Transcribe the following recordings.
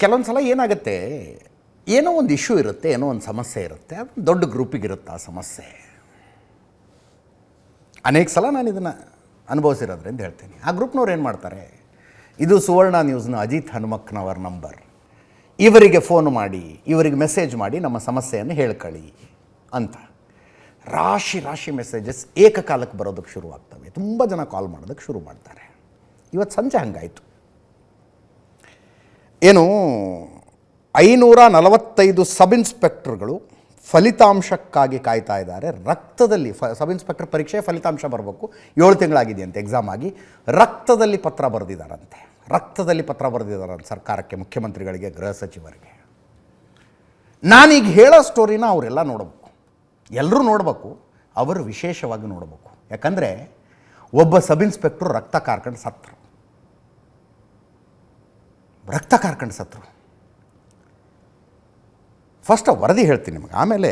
ಕೆಲವೊಂದು ಸಲ ಏನಾಗುತ್ತೆ, ಏನೋ ಒಂದು ಇಶ್ಯೂ ಇರುತ್ತೆ, ಏನೋ ಒಂದು ಸಮಸ್ಯೆ ಇರುತ್ತೆ, ಅದು ದೊಡ್ಡ ಗ್ರೂಪಿಗಿರುತ್ತೆ ಆ ಸಮಸ್ಯೆ? ಅನೇಕ ಸಲ ನಾನು ಇದನ್ನು ಅನುಭವಿಸಿರೋದ್ರಿಂದ ಹೇಳ್ತೀನಿ. ಆ ಗ್ರೂಪ್ನವ್ರು ಏನು ಮಾಡ್ತಾರೆ, ಇದು ಸುವರ್ಣ ನ್ಯೂಸ್ನ ಅಜಿತ್ ಹನುಮಕ್ನವರ ನಂಬರ್ ಇವರಿಗೆ ಫೋನ್ ಮಾಡಿ, ಇವರಿಗೆ ಮೆಸೇಜ್ ಮಾಡಿ ನಮ್ಮ ಸಮಸ್ಯೆಯನ್ನು ಹೇಳ್ಕೊಳ್ಳಿ ಅಂತ. ರಾಶಿ ರಾಶಿ ಮೆಸೇಜಸ್ ಏಕಕಾಲಕ್ಕೆ ಬರೋದಕ್ಕೆ ಶುರುವಾಗ್ತವೆ. ತುಂಬ ಜನ ಕಾಲ್ ಮಾಡೋದಕ್ಕೆ ಶುರು ಮಾಡ್ತಾರೆ. ಇವತ್ತು ಸಂಜೆ ಹಂಗಾಯಿತು. ಏನು, ಐನೂರ ನಲವತ್ತೈದು ಸಬ್ ಇನ್ಸ್ಪೆಕ್ಟರ್ಗಳು ಫಲಿತಾಂಶಕ್ಕಾಗಿ ಕಾಯ್ತಾ ಇದ್ದಾರೆ. ರಕ್ತದಲ್ಲಿ ಫ ಸಬ್ ಇನ್ಸ್ಪೆಕ್ಟರ್ ಪರೀಕ್ಷೆ ಫಲಿತಾಂಶ ಬರಬೇಕು. ಏಳು ತಿಂಗಳಾಗಿದೆಯಂತೆ ಎಕ್ಸಾಮ್ ಆಗಿ. ರಕ್ತದಲ್ಲಿ ಪತ್ರ ಬರೆದಿದ್ದಾರಂತೆ ರಕ್ತದಲ್ಲಿ ಪತ್ರ ಬರೆದಿದ್ದಾರಂತೆ ಸರ್ಕಾರಕ್ಕೆ, ಮುಖ್ಯಮಂತ್ರಿಗಳಿಗೆ, ಗೃಹ ಸಚಿವರಿಗೆ. ನಾನೀಗ ಹೇಳೋ ಸ್ಟೋರಿನ ಅವರೆಲ್ಲ ನೋಡಬೇಕು. ಎಲ್ಲರೂ ನೋಡಬೇಕು. ಅವರು ವಿಶೇಷವಾಗಿ ನೋಡಬೇಕು. ಯಾಕಂದರೆ, ಒಬ್ಬ ಸಬ್ ಇನ್ಸ್ಪೆಕ್ಟ್ರು ರಕ್ತ ಕಾರ್ಕೊಂಡು ಸತ್ರು ರಕ್ತ ಕಾರ್ಕೊಂಡು ಸತ್ರು ಫಸ್ಟ್ ವರದಿ ಹೇಳ್ತೀನಿ ನಿಮಗೆ. ಆಮೇಲೆ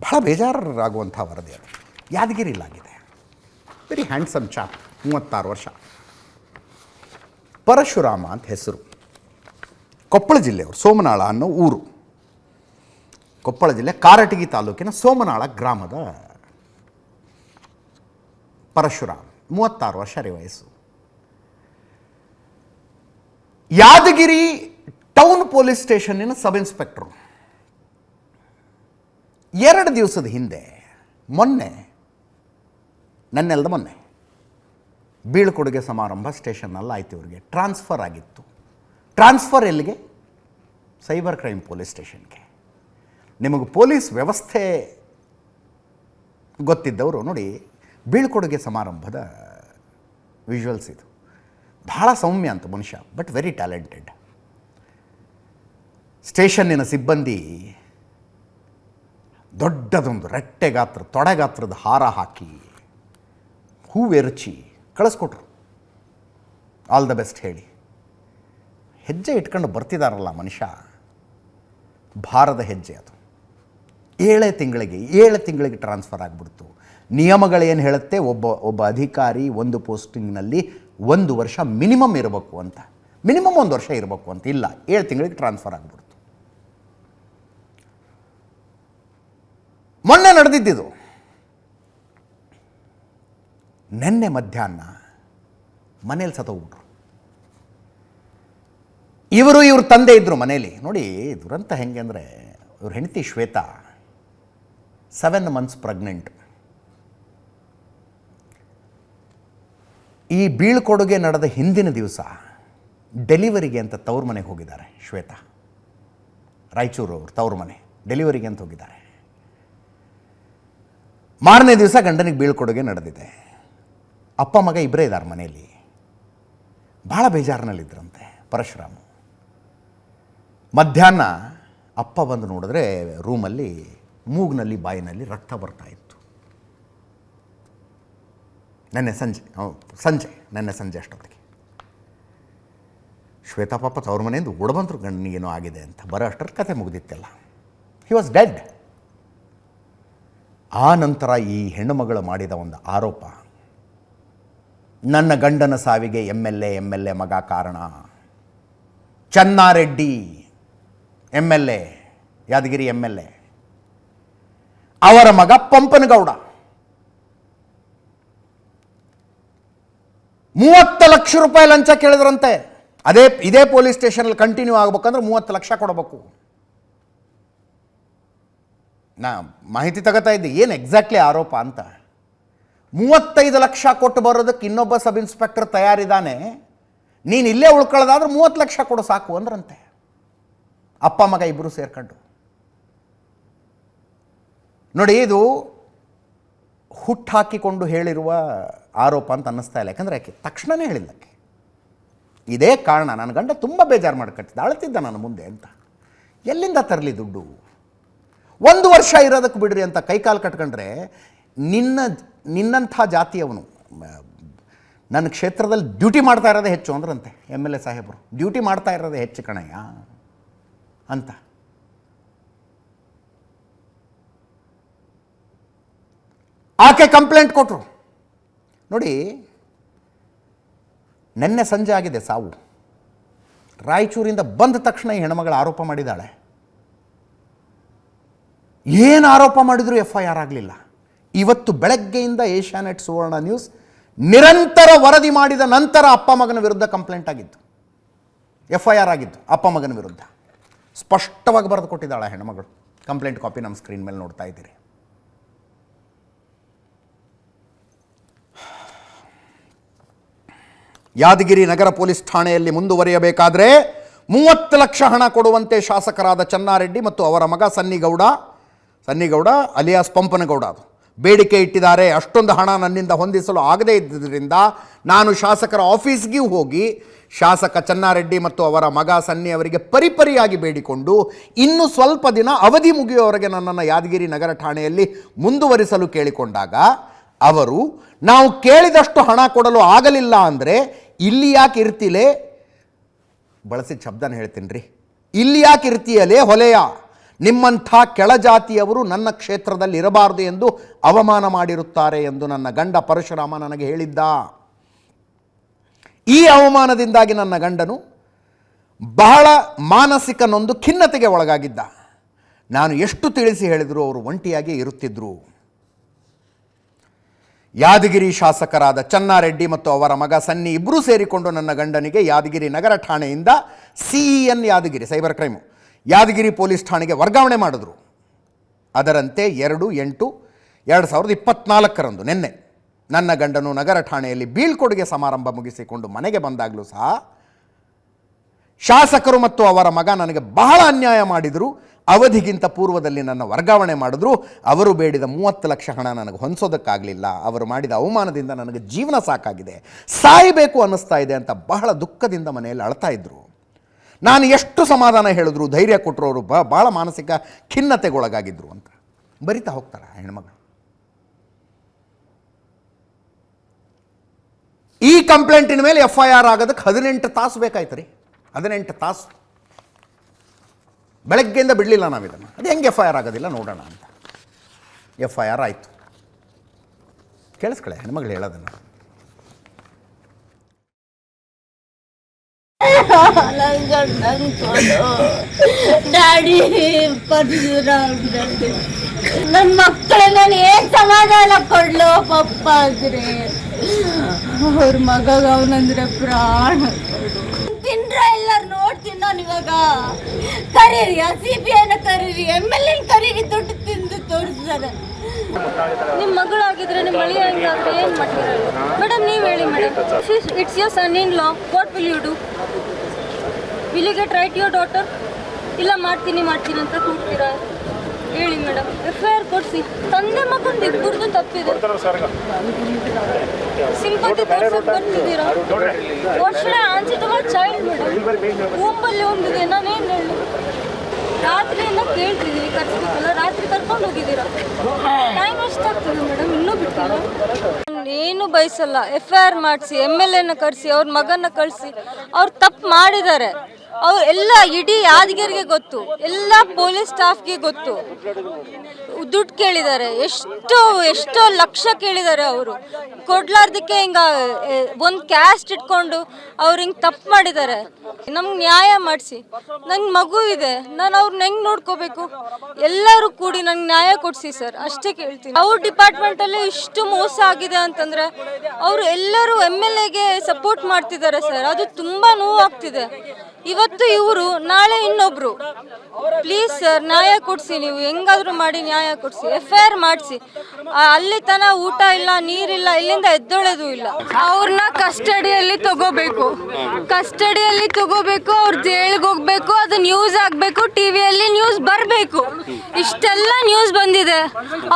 ಭಾಳ ಬೇಜಾರಾಗುವಂಥ ವರದಿ ಅದು. ಯಾದಗಿರಿಲಾಗಿದೆ ವೆರಿ ಹ್ಯಾಂಡ್ಸಮ್ ಚಾಪ್ ಮೂವತ್ತಾರು ವರ್ಷ. ಪರಶುರಾಮ ಅಂತ ಹೆಸರು. ಕೊಪ್ಪಳ ಜಿಲ್ಲೆಯವರು, ಸೋಮನಾಳ ಅನ್ನೋ ಊರು. ಕೊಪ್ಪಳ ಜಿಲ್ಲೆ ಕಾರಟಗಿ ತಾಲೂಕಿನ ಸೋಮನಾಳ ಗ್ರಾಮದ ಪರಶುರಾಮ್. ಮೂವತ್ತಾರು ವರ್ಷ ರೀ ವಯಸ್ಸು. ಯಾದಗಿರಿ ಟೌನ್ ಪೊಲೀಸ್ ಸ್ಟೇಷನ್ನಿನ ಸಬ್ ಇನ್ಸ್ಪೆಕ್ಟ್ರು. ಎರಡು ದಿವಸದ ಹಿಂದೆ, ಮೊನ್ನೆ ನನ್ನೆಲ್ಲದ ಮೊನ್ನೆ, ಬೀಳ್ಕೊಡುಗೆ ಸಮಾರಂಭ ಸ್ಟೇಷನ್ನಲ್ಲಿ ಆಯ್ತು ಇವರಿಗೆ. ಟ್ರಾನ್ಸ್ಫರ್ ಆಗಿತ್ತು. ಟ್ರಾನ್ಸ್ಫರ್ ಎಲ್ಲಿಗೆ? ಸೈಬರ್ ಕ್ರೈಮ್ ಪೊಲೀಸ್ ಸ್ಟೇಷನ್ಗೆ. ನಿಮಗೆ ಪೊಲೀಸ್ ವ್ಯವಸ್ಥೆ ಗೊತ್ತಿದ್ದವರು ನೋಡಿ, ಬೀಳ್ಕೊಡುಗೆ ಸಮಾರಂಭದ ವಿಜುವಲ್ಸ್ ಇದು. ಬಹಳ ಸೌಮ್ಯ ಅಂತ ಮನುಷ್ಯ ಬಟ್ ವೆರಿ ಟ್ಯಾಲೆಂಟೆಡ್ ಸ್ಟೇಷನ್ನಿನ ಸಿಬ್ಬಂದಿ ದೊಡ್ಡದೊಂದು ರಟ್ಟೆ ಗಾತ್ರ, ತೊಡೆ ಗಾತ್ರದ ಹಾರ ಹಾಕಿ ಹೂವೆರಚಿ ಕಳಿಸ್ಕೊಟ್ರು. ಆಲ್ ದ ಬೆಸ್ಟ್ ಹೇಳಿ. ಹೆಜ್ಜೆ ಇಟ್ಕೊಂಡು ಬರ್ತಿದಾರಲ್ಲ ಮನುಷ್ಯ, ಭಾರದ ಹೆಜ್ಜೆ ಅದು. ಏಳೇ ತಿಂಗಳಿಗೆ, ಏಳು ತಿಂಗಳಿಗೆ ಟ್ರಾನ್ಸ್ಫರ್ ಆಗಿಬಿಡ್ತು. ನಿಯಮಗಳೇನು ಹೇಳುತ್ತೆ? ಒಬ್ಬ ಒಬ್ಬ ಅಧಿಕಾರಿ ಒಂದು ಪೋಸ್ಟಿಂಗ್ನಲ್ಲಿ ಒಂದು ವರ್ಷ ಮಿನಿಮಮ್ ಇರಬೇಕು ಅಂತ. ಮಿನಿಮಮ್ ಒಂದು ವರ್ಷ ಇರಬೇಕು ಅಂತ. ಇಲ್ಲ, ಏಳು ತಿಂಗಳಿಗೆ ಟ್ರಾನ್ಸ್ಫರ್ ಆಗಿಬಿಡ್ತು. ಮೊನ್ನೆ ನಡೆದಿದ್ದಿದು. ನಿನ್ನೆ ಮಧ್ಯಾಹ್ನ ಮನೇಲಿ ಸತೋಗ್ಬಿಟ್ರು ಇವರು ಇವ್ರ ತಂದೆ ಇದ್ದರು ಮನೇಲಿ. ನೋಡಿ, ದುರಂತ ಹೆಂಗೆ ಅಂದರೆ, ಇವ್ರ ಹೆಂಡತಿ ಶ್ವೇತಾ ಸೆವೆನ್ ಮಂತ್ಸ್ ಪ್ರೆಗ್ನೆಂಟ್ ಈ ಬೀಳ್ಕೊಡುಗೆ ನಡೆದ ಹಿಂದಿನ ದಿವಸ ಡೆಲಿವರಿಗೆ ಅಂತ ತವ್ರ ಮನೆಗೆ ಹೋಗಿದ್ದಾರೆ ಶ್ವೇತಾ. ರಾಯಚೂರು ಅವರು ತವ್ರ ಮನೆ ಡೆಲಿವರಿಗೆ ಅಂತ ಹೋಗಿದ್ದಾರೆ. ಮಾರನೇ ದಿವಸ ಗಂಡನಿಗೆ ಬೀಳ್ಕೊಡುಗೆ ನಡೆದಿದೆ. ಅಪ್ಪ ಮಗ ಇಬ್ಬರೇ ಇದ್ದಾರೆ ಮನೆಯಲ್ಲಿ. ಭಾಳ ಬೇಜಾರಿನಲ್ಲಿದ್ದರಂತೆ ಪರಶುರಾಮ. ಮಧ್ಯಾಹ್ನ ಅಪ್ಪ ಬಂದು ನೋಡಿದ್ರೆ ರೂಮಲ್ಲಿ ಮೂಗ್ನಲ್ಲಿ ಬಾಯಿನಲ್ಲಿ ರಕ್ತ ಬರ್ತಾ ಇತ್ತು. ನೆನ್ನೆ ಸಂಜೆ ಹೌದು, ಸಂಜೆ ನೆನ್ನೆ ಸಂಜೆ ಅಷ್ಟೊತ್ತಿಗೆ. ಶ್ವೇತಾ ಪಾಪ ತವ್ರ ಮನೆಯಿಂದ ಓಡ್ ಬಂದರು ಗಂಡನಿಗೇನೋ ಆಗಿದೆ ಅಂತ. ಬರೋ ಅಷ್ಟರ ಕತೆ ಮುಗಿದಿತ್ತಲ್ಲ. ಹಿ ವಾಸ್ ಡೆಡ್ ಆ ನಂತರ ಈ ಹೆಣ್ಣು ಮಗಳು ಮಾಡಿದ ಒಂದು ಆರೋಪ. ನನ್ನ ಗಂಡನ ಸಾವಿಗೆ M L A M L A ಮಗ ಕಾರಣ. Channareddy M L A Yadgir M L A. ಅವರ ಮಗ ಪಂಪನಗೌಡ. ಮೂವತ್ತು ಲಕ್ಷ ರೂಪಾಯಿ ಲಂಚ ಕೇಳಿದ್ರಂತೆ. ಅದೇ, ಇದೇ ಪೊಲೀಸ್ ಸ್ಟೇಷನಲ್ಲಿ ಕಂಟಿನ್ಯೂ ಆಗ್ಬೇಕಂದ್ರೆ ಮೂವತ್ತು ಲಕ್ಷ ಕೊಡಬೇಕು. ನಾ, ಮಾಹಿತಿ ತಗೋತಾ ಇದ್ದೆ, ಏನು ಎಕ್ಸಾಕ್ಟ್ಲಿ ಆರೋಪ ಅಂತ. ಮೂವತ್ತೈದು ಲಕ್ಷ ಕೊಟ್ಟು ಬರೋದಕ್ಕೆ ಇನ್ನೊಬ್ಬ ಸಬ್ ಇನ್ಸ್ಪೆಕ್ಟರ್ ತಯಾರಿದ್ದಾನೆ ನೀನು ಇಲ್ಲೇ ಉಳ್ಕೊಳ್ಳೋದಾದ್ರೂ ಮೂವತ್ತು ಲಕ್ಷ ಕೊಡು ಸಾಕು ಅಂದ್ರಂತೆ. ಅಪ್ಪ ಮಗ ಇಬ್ಬರು ಸೇರ್ಕೊಂಡು. ನೋಡಿ, ಇದು ಹುಟ್ಟಾಕಿಕೊಂಡು ಹೇಳಿರುವ ಆರೋಪ ಅಂತ ಅನ್ನಿಸ್ತಾ ಇಲ್ಲ. ಯಾಕಂದರೆ ಯಾಕೆ ತಕ್ಷಣವೇ ಆಕೆ ಇದೇ ಕಾರಣ ನನ್ನ ಗಂಡ ತುಂಬ ಬೇಜಾರು ಮಾಡ್ಕಟ್ಟಿದ್ದ. ಅಳ್ತಿದ್ದ ನಾನು ಮುಂದೆ ಅಂತ. ಎಲ್ಲಿಂದ ತರಲಿ ದುಡ್ಡು? ಒಂದು ವರ್ಷ ಇರೋದಕ್ಕೆ ಬಿಡ್ರಿ ಅಂತ ಕೈಕಾಲು ಕಟ್ಕೊಂಡ್ರೆ ನಿನ್ನ, ನಿನ್ನಂಥ ಜಾತಿಯವನು ನನ್ನ ಕ್ಷೇತ್ರದಲ್ಲಿ ಡ್ಯೂಟಿ ಮಾಡ್ತಾ ಇರೋದೇ ಹೆಚ್ಚು ಅಂದ್ರಂತೆ ಎಂ ಎಲ್ ಎ ಸಾಹೇಬರು. ಡ್ಯೂಟಿ ಮಾಡ್ತಾ ಇರೋದೇ ಹೆಚ್ಚು ಕಣಯ್ಯ ಅಂತ. ಆಕೆ ಕಂಪ್ಲೇಂಟ್ ಕೊಟ್ಟರು ನೋಡಿ, ನಿನ್ನೆ ಸಂಜೆ ಆಗಿದೆ ಸಾವು. ರಾಯಚೂರಿಂದ ಬಂದ ತಕ್ಷಣ ಈ ಹೆಣ್ಮಗಳು ಆರೋಪ ಮಾಡಿದ್ದಾಳೆ. ಏನು ಆರೋಪ ಮಾಡಿದರೂ ಎಫ್ ಐ ಆರ್ ಆಗಲಿಲ್ಲ. ಇವತ್ತು ಬೆಳಗ್ಗೆಯಿಂದ ಏಷ್ಯಾನೆಟ್ ಸುವರ್ಣ ನ್ಯೂಸ್ ನಿರಂತರ ವರದಿ ಮಾಡಿದ ನಂತರ ಅಪ್ಪ ಮಗನ ವಿರುದ್ಧ ಕಂಪ್ಲೇಂಟ್ ಆಗಿತ್ತು. ಎಫ್ ಐ ಆರ್ ಆಗಿತ್ತು, ಅಪ್ಪ ಮಗನ ವಿರುದ್ಧ. ಸ್ಪಷ್ಟವಾಗಿ ಬರೆದು ಕೊಟ್ಟಿದ್ದಾಳೆ ಹೆಣ್ಮಗಳು. ಕಂಪ್ಲೇಂಟ್ ಕಾಪಿ ನಮ್ಮ ಸ್ಕ್ರೀನ್ ಮೇಲೆ ನೋಡ್ತಾ ಇದ್ದೀರಿ. ಯಾದಗಿರಿ ನಗರ ಪೊಲೀಸ್ ಠಾಣೆಯಲ್ಲಿ ಮುಂದುವರಿಯಬೇಕಾದರೆ ಮೂವತ್ತು ಲಕ್ಷ ಹಣ ಕೊಡುವಂತೆ ಶಾಸಕರಾದ ಚನ್ನಾರೆಡ್ಡಿ ಮತ್ತು ಅವರ ಮಗ ಸನ್ನಿಗೌಡ ಸನ್ನಿಗೌಡ ಅಲಿಯಾಸ್ ಪಂಪನಗೌಡ ಅದು. ಬೇಡಿಕೆ ಇಟ್ಟಿದ್ದಾರೆ, ಅಷ್ಟೊಂದು ಹಣ ನನ್ನಿಂದ ಹೊಂದಿಸಲು ಆಗದೇ ಇದ್ದರಿಂದ ನಾನು ಶಾಸಕರ ಆಫೀಸ್ಗೂ ಹೋಗಿ ಶಾಸಕ ಚನ್ನಾರೆಡ್ಡಿ ಮತ್ತು ಅವರ ಮಗ ಸನ್ನಿ ಅವರಿಗೆ ಪರಿಪರಿಯಾಗಿ ಬೇಡಿಕೊಂಡು ಇನ್ನು ಸ್ವಲ್ಪ ದಿನ ಅವಧಿ ಮುಗಿಯುವವರೆಗೆ ನನ್ನನ್ನು ಯಾದಗಿರಿ ನಗರ ಠಾಣೆಯಲ್ಲಿ ಮುಂದುವರಿಸಲು ಕೇಳಿಕೊಂಡಾಗ ಅವರು, ನಾವು ಕೇಳಿದಷ್ಟು ಹಣ ಕೊಡಲು ಆಗಲಿಲ್ಲ ಅಂದರೆ ಇಲ್ಲಿ ಯಾಕೆ ಇರ್ತಿಲೆ? ಬಳಸಿದ ಶಬ್ದನ ಹೇಳ್ತೀನಿ ರೀ ಇಲ್ಲಿ ಯಾಕೆ ಇರ್ತೀಯಲೇ ಹೊಲೆಯ? ನಿಮ್ಮಂಥ ಕೆಳಜಾತಿಯವರು ನನ್ನ ಕ್ಷೇತ್ರದಲ್ಲಿ ಇರಬಾರದು ಎಂದು ಅವಮಾನ ಮಾಡಿರುತ್ತಾರೆ ಎಂದು ನನ್ನ ಗಂಡ ಪರಶುರಾಮ ನನಗೆ ಹೇಳಿದ್ದ. ಈ ಅವಮಾನದಿಂದಾಗಿ ನನ್ನ ಗಂಡನು ಬಹಳ ಮಾನಸಿಕ ನೊಂದು ಖಿನ್ನತೆಗೆ ಒಳಗಾಗಿದ್ದ. ನಾನು ಎಷ್ಟು ತಿಳಿಸಿ ಹೇಳಿದರೂ ಅವರು ಒಂಟಿಯಾಗಿ ಇರುತ್ತಿದ್ದರು ಯಾದಗಿರಿ ಶಾಸಕರಾದ ಚನ್ನಾರೆಡ್ಡಿ ಮತ್ತು ಅವರ ಮಗ ಸನ್ನಿ ಇಬ್ಬರೂ ಸೇರಿಕೊಂಡು ನನ್ನ ಗಂಡನಿಗೆ ಯಾದಗಿರಿ ನಗರ ಠಾಣೆಯಿಂದ C N Yadgir, cyber crime. Yadgir police ಠಾಣೆಗೆ ವರ್ಗಾವಣೆ ಮಾಡಿದ್ರು. ಅದರಂತೆ ಎರಡು, ಎಂಟು, ಎರಡು ಸಾವಿರದ ಇಪ್ಪತ್ನಾಲ್ಕರಂದು ನಿನ್ನೆ ನನ್ನ ಗಂಡನು ನಗರ ಠಾಣೆಯಲ್ಲಿ ಬೀಳ್ಕೊಡುಗೆ ಸಮಾರಂಭ ಮುಗಿಸಿಕೊಂಡು ಮನೆಗೆ ಬಂದಾಗಲೂ ಸಹ ಶಾಸಕರು ಮತ್ತು ಅವರ ಮಗ ನನಗೆ ಬಹಳ ಅನ್ಯಾಯ ಮಾಡಿದರು. ಅವಧಿಗಿಂತ ಪೂರ್ವದಲ್ಲಿ ನನ್ನ ವರ್ಗಾವಣೆ ಮಾಡಿದ್ರು. ಅವರು ಬೇಡಿದ ಮೂವತ್ತು ಲಕ್ಷ ಹಣ ನನಗೆ ಹೊಂದಿಸೋದಕ್ಕಾಗಲಿಲ್ಲ. ಅವರು ಮಾಡಿದ ಅವಮಾನದಿಂದ ನನಗೆ ಜೀವನ ಸಾಕಾಗಿದೆ. ಸಾಯಬೇಕು ಅನ್ನಿಸ್ತಾ ಇದೆ ಅಂತ ಬಹಳ ದುಃಖದಿಂದ ಮನೆಯಲ್ಲಿ ಅಳ್ತಾ ಇದ್ದರು ನಾನು ಎಷ್ಟು ಸಮಾಧಾನ ಹೇಳಿದ್ರು, ಧೈರ್ಯ ಕೊಟ್ಟರು ಬ ಭಾಳ ಮಾನಸಿಕ ಖಿನ್ನತೆಗೊಳಗಾಗಿದ್ರು ಅಂತ. ಬರಿತಾ ಹೋಗ್ತಾರೆ ಹೆಣ್ಮಗಳು? ಈ ಕಂಪ್ಲೇಂಟಿನ ಮೇಲೆ ಎಫ್ ಐ ಆರ್ ಆಗೋದಕ್ಕೆ ಹದಿನೆಂಟು ತಾಸು ಬೇಕಾಯ್ತು ರೀ. ಹದಿನೆಂಟು ತಾಸು. ಬೆಳಗ್ಗೆಯಿಂದ ಬಿಡಲಿಲ್ಲ ನಾವು ಇದನ್ನು. ಅದು ಹೆಂಗೆ ಎಫ್ ಐ ಆರ್ ಆಗೋದಿಲ್ಲ ನೋಡೋಣ ಅಂತ. ಎಫ್ ಐ ಆರ್ ಆಯಿತು. ಕೇಳಿಸ್ಕೊಳ್ಳಿ ಹೆಣ್ಮಗಳು ಹೇಳೋದನ್ನು. ನನ್ ಗಂಡನ್ ಕೊಡು ಡ್ಯಾಡಿ ಪರಶುರಾಮ್ ಡ್ಯಾಡಿ ನನ್ ಮಕ್ಕಳ ನಾನು ಏನ್ ಸಮಾಧಾನ ಕೊಡ್ಲು ಪಪ್ಪ ಆದ್ರೆ ಅವ್ರ ಮಗಗ ಅವನಂದ್ರೆ ಪ್ರಾಣ. ತಿನ್ರ ಎಲ್ಲಾರು ನೋಡ್ತೀನಿ ನಾನು ಇವಾಗ ಕರೀರಿ ಸಿ ಬಿ ಐನ ಕರೀರಿ ಎಂ ಎಲ್ ಎನ್ ಕರೀರಿ ದುಡ್ಡು ತಿಂದು ತೋರಿಸ್ತಾರೆ ನಿಮ್ಮ ಮಗಳಾಗಿದ್ರೆ ನಿಮ್ಮ ಮಳಿ ಹಂಗಾದ್ರೆ ಏನು ಮಾಡ್ತೀರಾ? ಮೇಡಮ್, ನೀವು ಹೇಳಿ madam. It's your son in law what will you do will you get right your daughter ಇಲ್ಲ, ಮಾಡ್ತೀನಿ ಮಾಡ್ತೀನಿ ಅಂತ ಕೂಗ್ತೀರಾ? ಹೇಳಿ ಮೇಡಮ್ ಎಫ್ ಐ ಆರ್ ಕೊಡಿಸಿ. ತಂದೆ ಮಗನ ಇಬ್ಬರದು ತಪ್ಪಿದೆ. ಸಿಂಪತಿ ತೋರ್ಸಕ್ ಬರ್ತಿದ್ದೀರಾ ಟು ಮೈ ಚೈಲ್ಡ್ ಮೇಡಮ್ ರೂಮಲ್ಲಿ ಒಂದಿದೆ ನಾನೇನು ಹೇಳಿ? ರಾತ್ರಿಯಿಂದ ಕೇಳ್ತಿದ್ದೀವಿ ಕರ್ಸ್ಬೇಕಲ್ಲ. ರಾತ್ರಿ ಕರ್ಕೊಂಡು ಹೋಗಿದ್ದೀರಾ? ಟೈಮ್ ಎಷ್ಟಾಗ್ತದೆ ಮೇಡಮ್ ಇನ್ನೂ ಬಿಟ್ಟಿಲ್ಲ? ಏನು ಬಯಸಲ್ಲ. ಎಫ್ ಐ ಆರ್ ಮಾಡಿಸಿ ಎಂ ಎಲ್ ಎನ ಕರೆಸಿ ಅವ್ರ ಮಗನ ಕಳಿಸಿ. ಅವ್ರು ತಪ್ಪು ಮಾಡಿದ್ದಾರೆ. ಅವ್ರು ಎಲ್ಲ ಇಡೀ ಯಾದಗಿರಿಗೆ ಗೊತ್ತು. ಎಲ್ಲ ಪೊಲೀಸ್ ಸ್ಟಾಫ್ಗೆ ಗೊತ್ತು. ದುಡ್ಡು ಕೇಳಿದ್ದಾರೆ. ಎಷ್ಟು, ಎಷ್ಟೋ ಲಕ್ಷ ಕೇಳಿದ್ದಾರೆ ಅವರು. ಕೊಡ್ಲಾರ್ದಕ್ಕೆ ಹಿಂಗ ಒಂದು ಕ್ಯಾಸ್ಟ್ ಇಟ್ಕೊಂಡು ಅವ್ರು ಹಿಂಗೆ ತಪ್ಪು ಮಾಡಿದ್ದಾರೆ. ನಮ್ಗೆ ನ್ಯಾಯ ಮಾಡಿಸಿ. ನಂಗೆ ಮಗು ಇದೆ. ನಾನು ಅವ್ರನ್ನ ಹೆಂಗೆ ನೋಡ್ಕೋಬೇಕು? ಎಲ್ಲರೂ ಕೂಡಿ ನಂಗೆ ನ್ಯಾಯ ಕೊಡಿಸಿ ಸರ್. ಅಷ್ಟೇ ಕೇಳ್ತೀನಿ. ಅವ್ರ ಡಿಪಾರ್ಟ್ಮೆಂಟಲ್ಲಿ ಇಷ್ಟು ಮೋಸ ಆಗಿದೆ ಅಂತಂದರೆ ಅವರು ಎಲ್ಲರೂ ಎಂ ಎಲ್ ಎಗೆ ಸಪೋರ್ಟ್ ಮಾಡ್ತಿದ್ದಾರೆ ಸರ್. ಅದು ತುಂಬ ನೋವಾಗ್ತಿದೆ. ಇವತ್ತು ಇವರು, ನಾಳೆ ಇನ್ನೊಬ್ರು. ಪ್ಲೀಸ್ ಸರ್ ನ್ಯಾಯ ಕೊಡಿಸಿ ನೀವು. ಹೆಂಗಾದ್ರೂ ಮಾಡಿ ನ್ಯಾಯ ಕೊಡಿಸಿ. ಎಫ್ ಐ ಆರ್ ಮಾಡಿಸಿ. ಅಲ್ಲಿ ತನ ಊಟ ಇಲ್ಲ, ನೀರಿಲ್ಲ, ಇಲ್ಲಿಂದ ಎದ್ದೊಳೋದು ಇಲ್ಲ. ಅವ್ರನ್ನ ಕಸ್ಟಡಿಯಲ್ಲಿ ತಗೋಬೇಕು. ಕಸ್ಟಡಿಯಲ್ಲಿ ತಗೋಬೇಕು, ಅವ್ರ ಜೈಲ್ಗೆ ಹೋಗ್ಬೇಕು, ಅದು ನ್ಯೂಸ್ ಆಗಬೇಕು ಟಿವಿಯಲ್ಲಿ ನ್ಯೂಸ್ ಬರಬೇಕು. ಇಷ್ಟೆಲ್ಲ ನ್ಯೂಸ್ ಬಂದಿದೆ.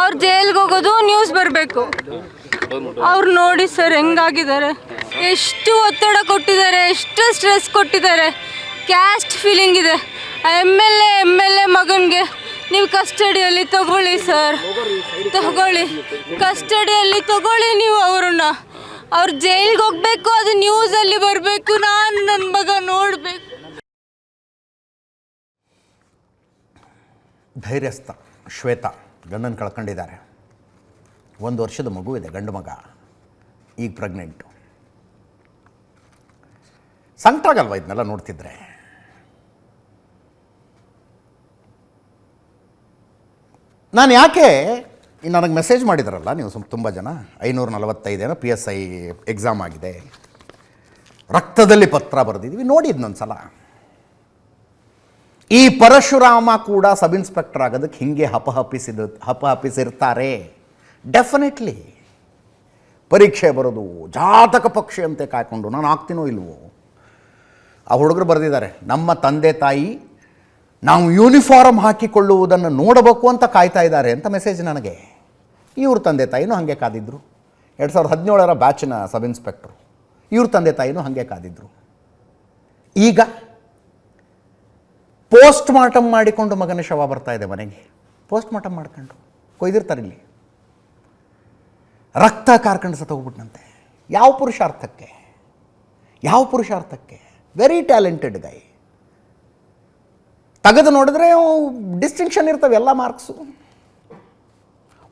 ಅವ್ರ ಜೈಲ್ಗೆ ಹೋಗೋದು ನ್ಯೂಸ್ ಬರಬೇಕು. ಅವ್ರು ನೋಡಿ ಸರ್ ಹೆಂಗಾಗಿದ್ದಾರೆ. ಎಷ್ಟು ಒತ್ತಡ ಕೊಟ್ಟಿದ್ದಾರೆ, ಎಷ್ಟು ಸ್ಟ್ರೆಸ್ ಕೊಟ್ಟಿದ್ದಾರೆ. ಕ್ಯಾಸ್ಟ್ ಫೀಲಿಂಗ್ ಇದೆ. M L A M L A ಮಗನಿಗೆ ನೀವು ಕಸ್ಟಡಿಯಲ್ಲಿ ತಗೊಳ್ಳಿ ಸರ್. ತಗೊಳ್ಳಿ. ಕಸ್ಟಡಿಯಲ್ಲಿ ತಗೊಳ್ಳಿ ನೀವು ಅವ್ರನ್ನ. ಅವ್ರ ಜೈಲ್ಗೆ ಹೋಗ್ಬೇಕು, ಅದು ನ್ಯೂಸಲ್ಲಿ ಬರಬೇಕು, ನಾನು ನನ್ನ ಮಗ ನೋಡಬೇಕು. ಧೈರ್ಯಸ್ಥ ಶ್ವೇತಾ ಗಂಡನ ಕಳ್ಕೊಂಡಿದ್ದಾರೆ. ಒಂದು ವರ್ಷದ ಮಗುವಿದೆ, ಗಂಡು ಮಗ. ಈಗ ಪ್ರೆಗ್ನೆಂಟು ಸಂಕಟಾಗಲ್ವ ಇದನ್ನೆಲ್ಲ ನೋಡ್ತಿದ್ರೆ? ನಾನು ಯಾಕೆ ನನಗೆ ಮೆಸೇಜ್ ಮಾಡಿದ್ರಲ್ಲ ನೀವು ಸ್ವಲ್ಪ ತುಂಬ ಜನ? ಐನೂರ ನಲವತ್ತೈದೇನೋ ಪಿ ಎಸ್ ಐ ಎಕ್ಸಾಮ್ ಆಗಿದೆ. ರಕ್ತದಲ್ಲಿ ಪತ್ರ ಬರೆದಿದ್ದೀವಿ ನೋಡಿದ್ನೊಂದು ಸಲ ಈ ಪರಶುರಾಮ ಕೂಡ ಸಬ್ ಇನ್ಸ್ಪೆಕ್ಟರ್ ಆಗೋದಕ್ಕೆ ಹಿಂಗೆ ಹಪಹಪಿಸಿದ ಹಪಹಪಿಸಿರ್ತಾರೆ. ಡೆಫಿನೆಟ್ಲಿ ಪರೀಕ್ಷೆ ಬರೋದು, ಜಾತಕ ಪಕ್ಷಿಯಂತೆ ಕಾಯ್ಕೊಂಡು, ನಾನು ಆಗ್ತೀನೋ ಇಲ್ವೋ? ಆ ಹುಡುಗರು ಬರೆದಿದ್ದಾರೆ, ನಮ್ಮ ತಂದೆ ತಾಯಿ ನಾವು ಯೂನಿಫಾರ್ಮ್ ಹಾಕಿಕೊಳ್ಳುವುದನ್ನು ನೋಡಬೇಕು ಅಂತ ಕಾಯ್ತಾ ಇದ್ದಾರೆ ಅಂತ ಮೆಸೇಜ್ ನನಗೆ. ಇವ್ರ ತಂದೆ ತಾಯಿನೂ ಹಾಗೆ ಕಾದಿದ್ರು. ಎರಡು ಸಾವಿರದ ಹದಿನೇಳರ ಬ್ಯಾಚಿನ ಸಬ್ ಇನ್ಸ್ಪೆಕ್ಟ್ರು ಇವ್ರ ತಂದೆ ತಾಯಿನೂ ಹಾಗೆ ಕಾದಿದ್ರು. ಈಗ ಪೋಸ್ಟ್ ಮಾರ್ಟಮ್ ಮಾಡಿಕೊಂಡು ಮಗನ ಶವ ಬರ್ತಾ ಇದೆ ಮನೆಗೆ. ಪೋಸ್ಟ್ ಮಾರ್ಟಮ್ ಮಾಡ್ಕೊಂಡು, ಕೊಯ್ದಿರ್ತಾರೆ ಇಲ್ಲಿ. ರಕ್ತ ಕಾರ್ಕಂಡು ಸತ್ತೋಗ್ಬಿಟ್ನಂತೆ ಯಾವ ಪುರುಷಾರ್ಥಕ್ಕೆ? ಯಾವ ಪುರುಷಾರ್ಥಕ್ಕೆ? ವೆರಿ ಟ್ಯಾಲೆಂಟೆಡ್ ಗೈ ತೆಗೆದು ನೋಡಿದ್ರೆ ಡಿಸ್ಟಿಂಕ್ಷನ್ ಇರ್ತವೆ ಎಲ್ಲ ಮಾರ್ಕ್ಸು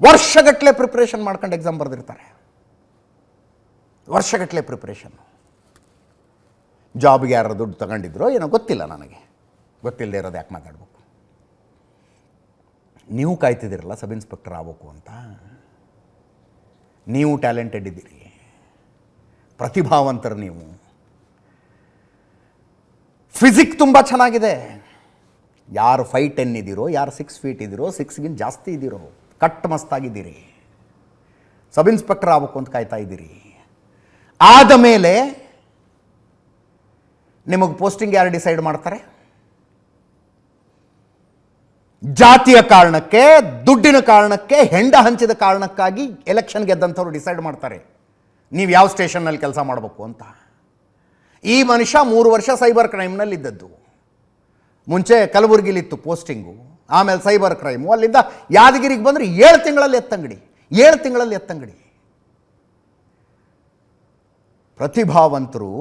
ವರ್ಷಗಟ್ಟಲೆ ಪ್ರಿಪ್ರೇಷನ್ ಮಾಡ್ಕೊಂಡು ಎಕ್ಸಾಮ್ ಬರೆದಿರ್ತಾರೆ. ವರ್ಷಗಟ್ಟಲೆ ಪ್ರಿಪ್ರೇಷನ್ ಜಾಬ್ಗೆ ಯಾರು ದುಡ್ಡು ತಗೊಂಡಿದ್ರೋ ಏನೋ ಗೊತ್ತಿಲ್ಲ ನನಗೆ. ಗೊತ್ತಿಲ್ಲದೆ ಇರೋದು ಯಾಕೆ ಮಾತಾಡ್ಬೇಕು? ನೀವು ಕಾಯ್ತಿದ್ದೀರಲ್ಲ ಸಬ್ ಇನ್ಸ್ಪೆಕ್ಟರ್ ಆಗಬೇಕು ಅಂತ. ನೀವು ಟ್ಯಾಲೆಂಟೆಡ್ ಇದ್ದೀರಿ. ಪ್ರತಿಭಾವಂತರು ನೀವು. ಫಿಸಿಕ್ ತುಂಬ ಚೆನ್ನಾಗಿದೆ. ಯಾರು ಫೈ ಟೆನ್ ಇದ್ದೀರೋ, ಯಾರು ಸಿಕ್ಸ್ ಫೀಟ್ ಇದ್ದೀರೋ ಸಿಕ್ಸ್ಗಿಂತ ಜಾಸ್ತಿ ಇದ್ದೀರೋ ಕಟ್ ಮಸ್ತಾಗಿದ್ದೀರಿ. ಸಬ್ ಇನ್ಸ್ಪೆಕ್ಟರ್ ಆಗಬೇಕು ಅಂತ ಕಾಯ್ತಾ ಇದ್ದೀರಿ. ಆದ ಮೇಲೆ ನಿಮಗೆ ಪೋಸ್ಟಿಂಗ್ ಯಾರು ಡಿಸೈಡ್ ಮಾಡ್ತಾರೆ? ಜಾತಿಯ ಕಾರಣಕ್ಕೆ, ದುಡ್ಡಿನ ಕಾರಣಕ್ಕೆ, ಹೆಂಡ ಹಂಚಿದ ಕಾರಣಕ್ಕಾಗಿ ಎಲೆಕ್ಷನ್ ಗೆದ್ದಂಥವ್ರು ಡಿಸೈಡ್ ಮಾಡ್ತಾರೆ. ನೀವು ಯಾವ ಸ್ಟೇಷನ್ನಲ್ಲಿ ಕೆಲಸ ಮಾಡಬೇಕು ಅಂತ. ಈ ಮನುಷ್ಯ ಮೂರು ವರ್ಷ ಸೈಬರ್ ಕ್ರೈಮ್ನಲ್ಲಿ ಇದ್ದದ್ದು. ಮುಂಚೆ ಕಲಬುರಗಿಲಿತ್ತು ಪೋಸ್ಟಿಂಗು ಆಮೇಲೆ ಸೈಬರ್ ಕ್ರೈಮು ಅಲ್ಲಿಂದ ಯಾದಗಿರಿಗೆ ಬಂದರೆ ಏಳು ತಿಂಗಳಲ್ಲಿ ಎತ್ತಂಗಡಿ, ಏಳು ತಿಂಗಳಲ್ಲಿ ಎತ್ತಂಗಡಿ. ಪ್ರತಿಭಾವಂತರು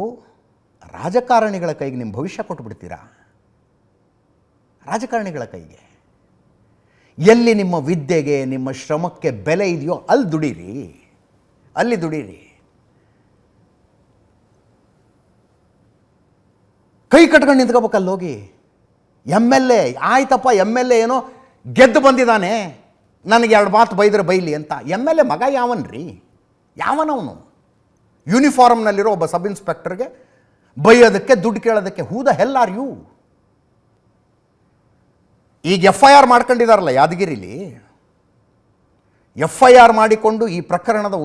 ರಾಜಕಾರಣಿಗಳ ಕೈಗೆ ನಿಮ್ಮ ಭವಿಷ್ಯ ಕೊಟ್ಬಿಡ್ತೀರಾ? ರಾಜಕಾರಣಿಗಳ ಕೈಗೆ. ಎಲ್ಲಿ ನಿಮ್ಮ ವಿದ್ಯೆಗೆ, ನಿಮ್ಮ ಶ್ರಮಕ್ಕೆ ಬೆಲೆ ಇದೆಯೋ ಅಲ್ಲಿ ದುಡೀರಿ. ಅಲ್ಲಿ ದುಡೀರಿ. ಕೈ ಕಟ್ಕೊಂಡು ನಿಂತ್ಕೋಬೇಕಲ್ಲ ಹೋಗಿ. ಎಂ ಎಲ್ ಎ, ಆಯ್ತಪ್ಪ, ಎಂ ಎಲ್ ಎ ಏನೋ ಗೆದ್ದು ಬಂದಿದ್ದಾನೆ. ನನಗೆ ಎರಡು ಮಾತು ಬೈದ್ರೆ ಬೈಲಿ ಅಂತ. ಎಂ ಎಲ್ ಎ ಮಗ ಯಾವನ್ರಿ ಯಾವನವನು? ಯೂನಿಫಾರ್ಮ್ನಲ್ಲಿರೋ ಒಬ್ಬ ಸಬ್ ಇನ್ಸ್ಪೆಕ್ಟರ್ಗೆ ಬೈಯೋದಕ್ಕೆ, ದುಡ್ಡು ಕೇಳೋದಕ್ಕೆ who the the hell are you ಈಗ ಎಫ್ ಐ ಆರ್ ಮಾಡ್ಕೊಂಡಿದಾರಲ್ಲ ಯಾದಗಿರಿಲಿ? ಎಫ್ ಐ ಆರ್ ಮಾಡಿಕೊಂಡು ಈ ಪ್ರಕರಣದ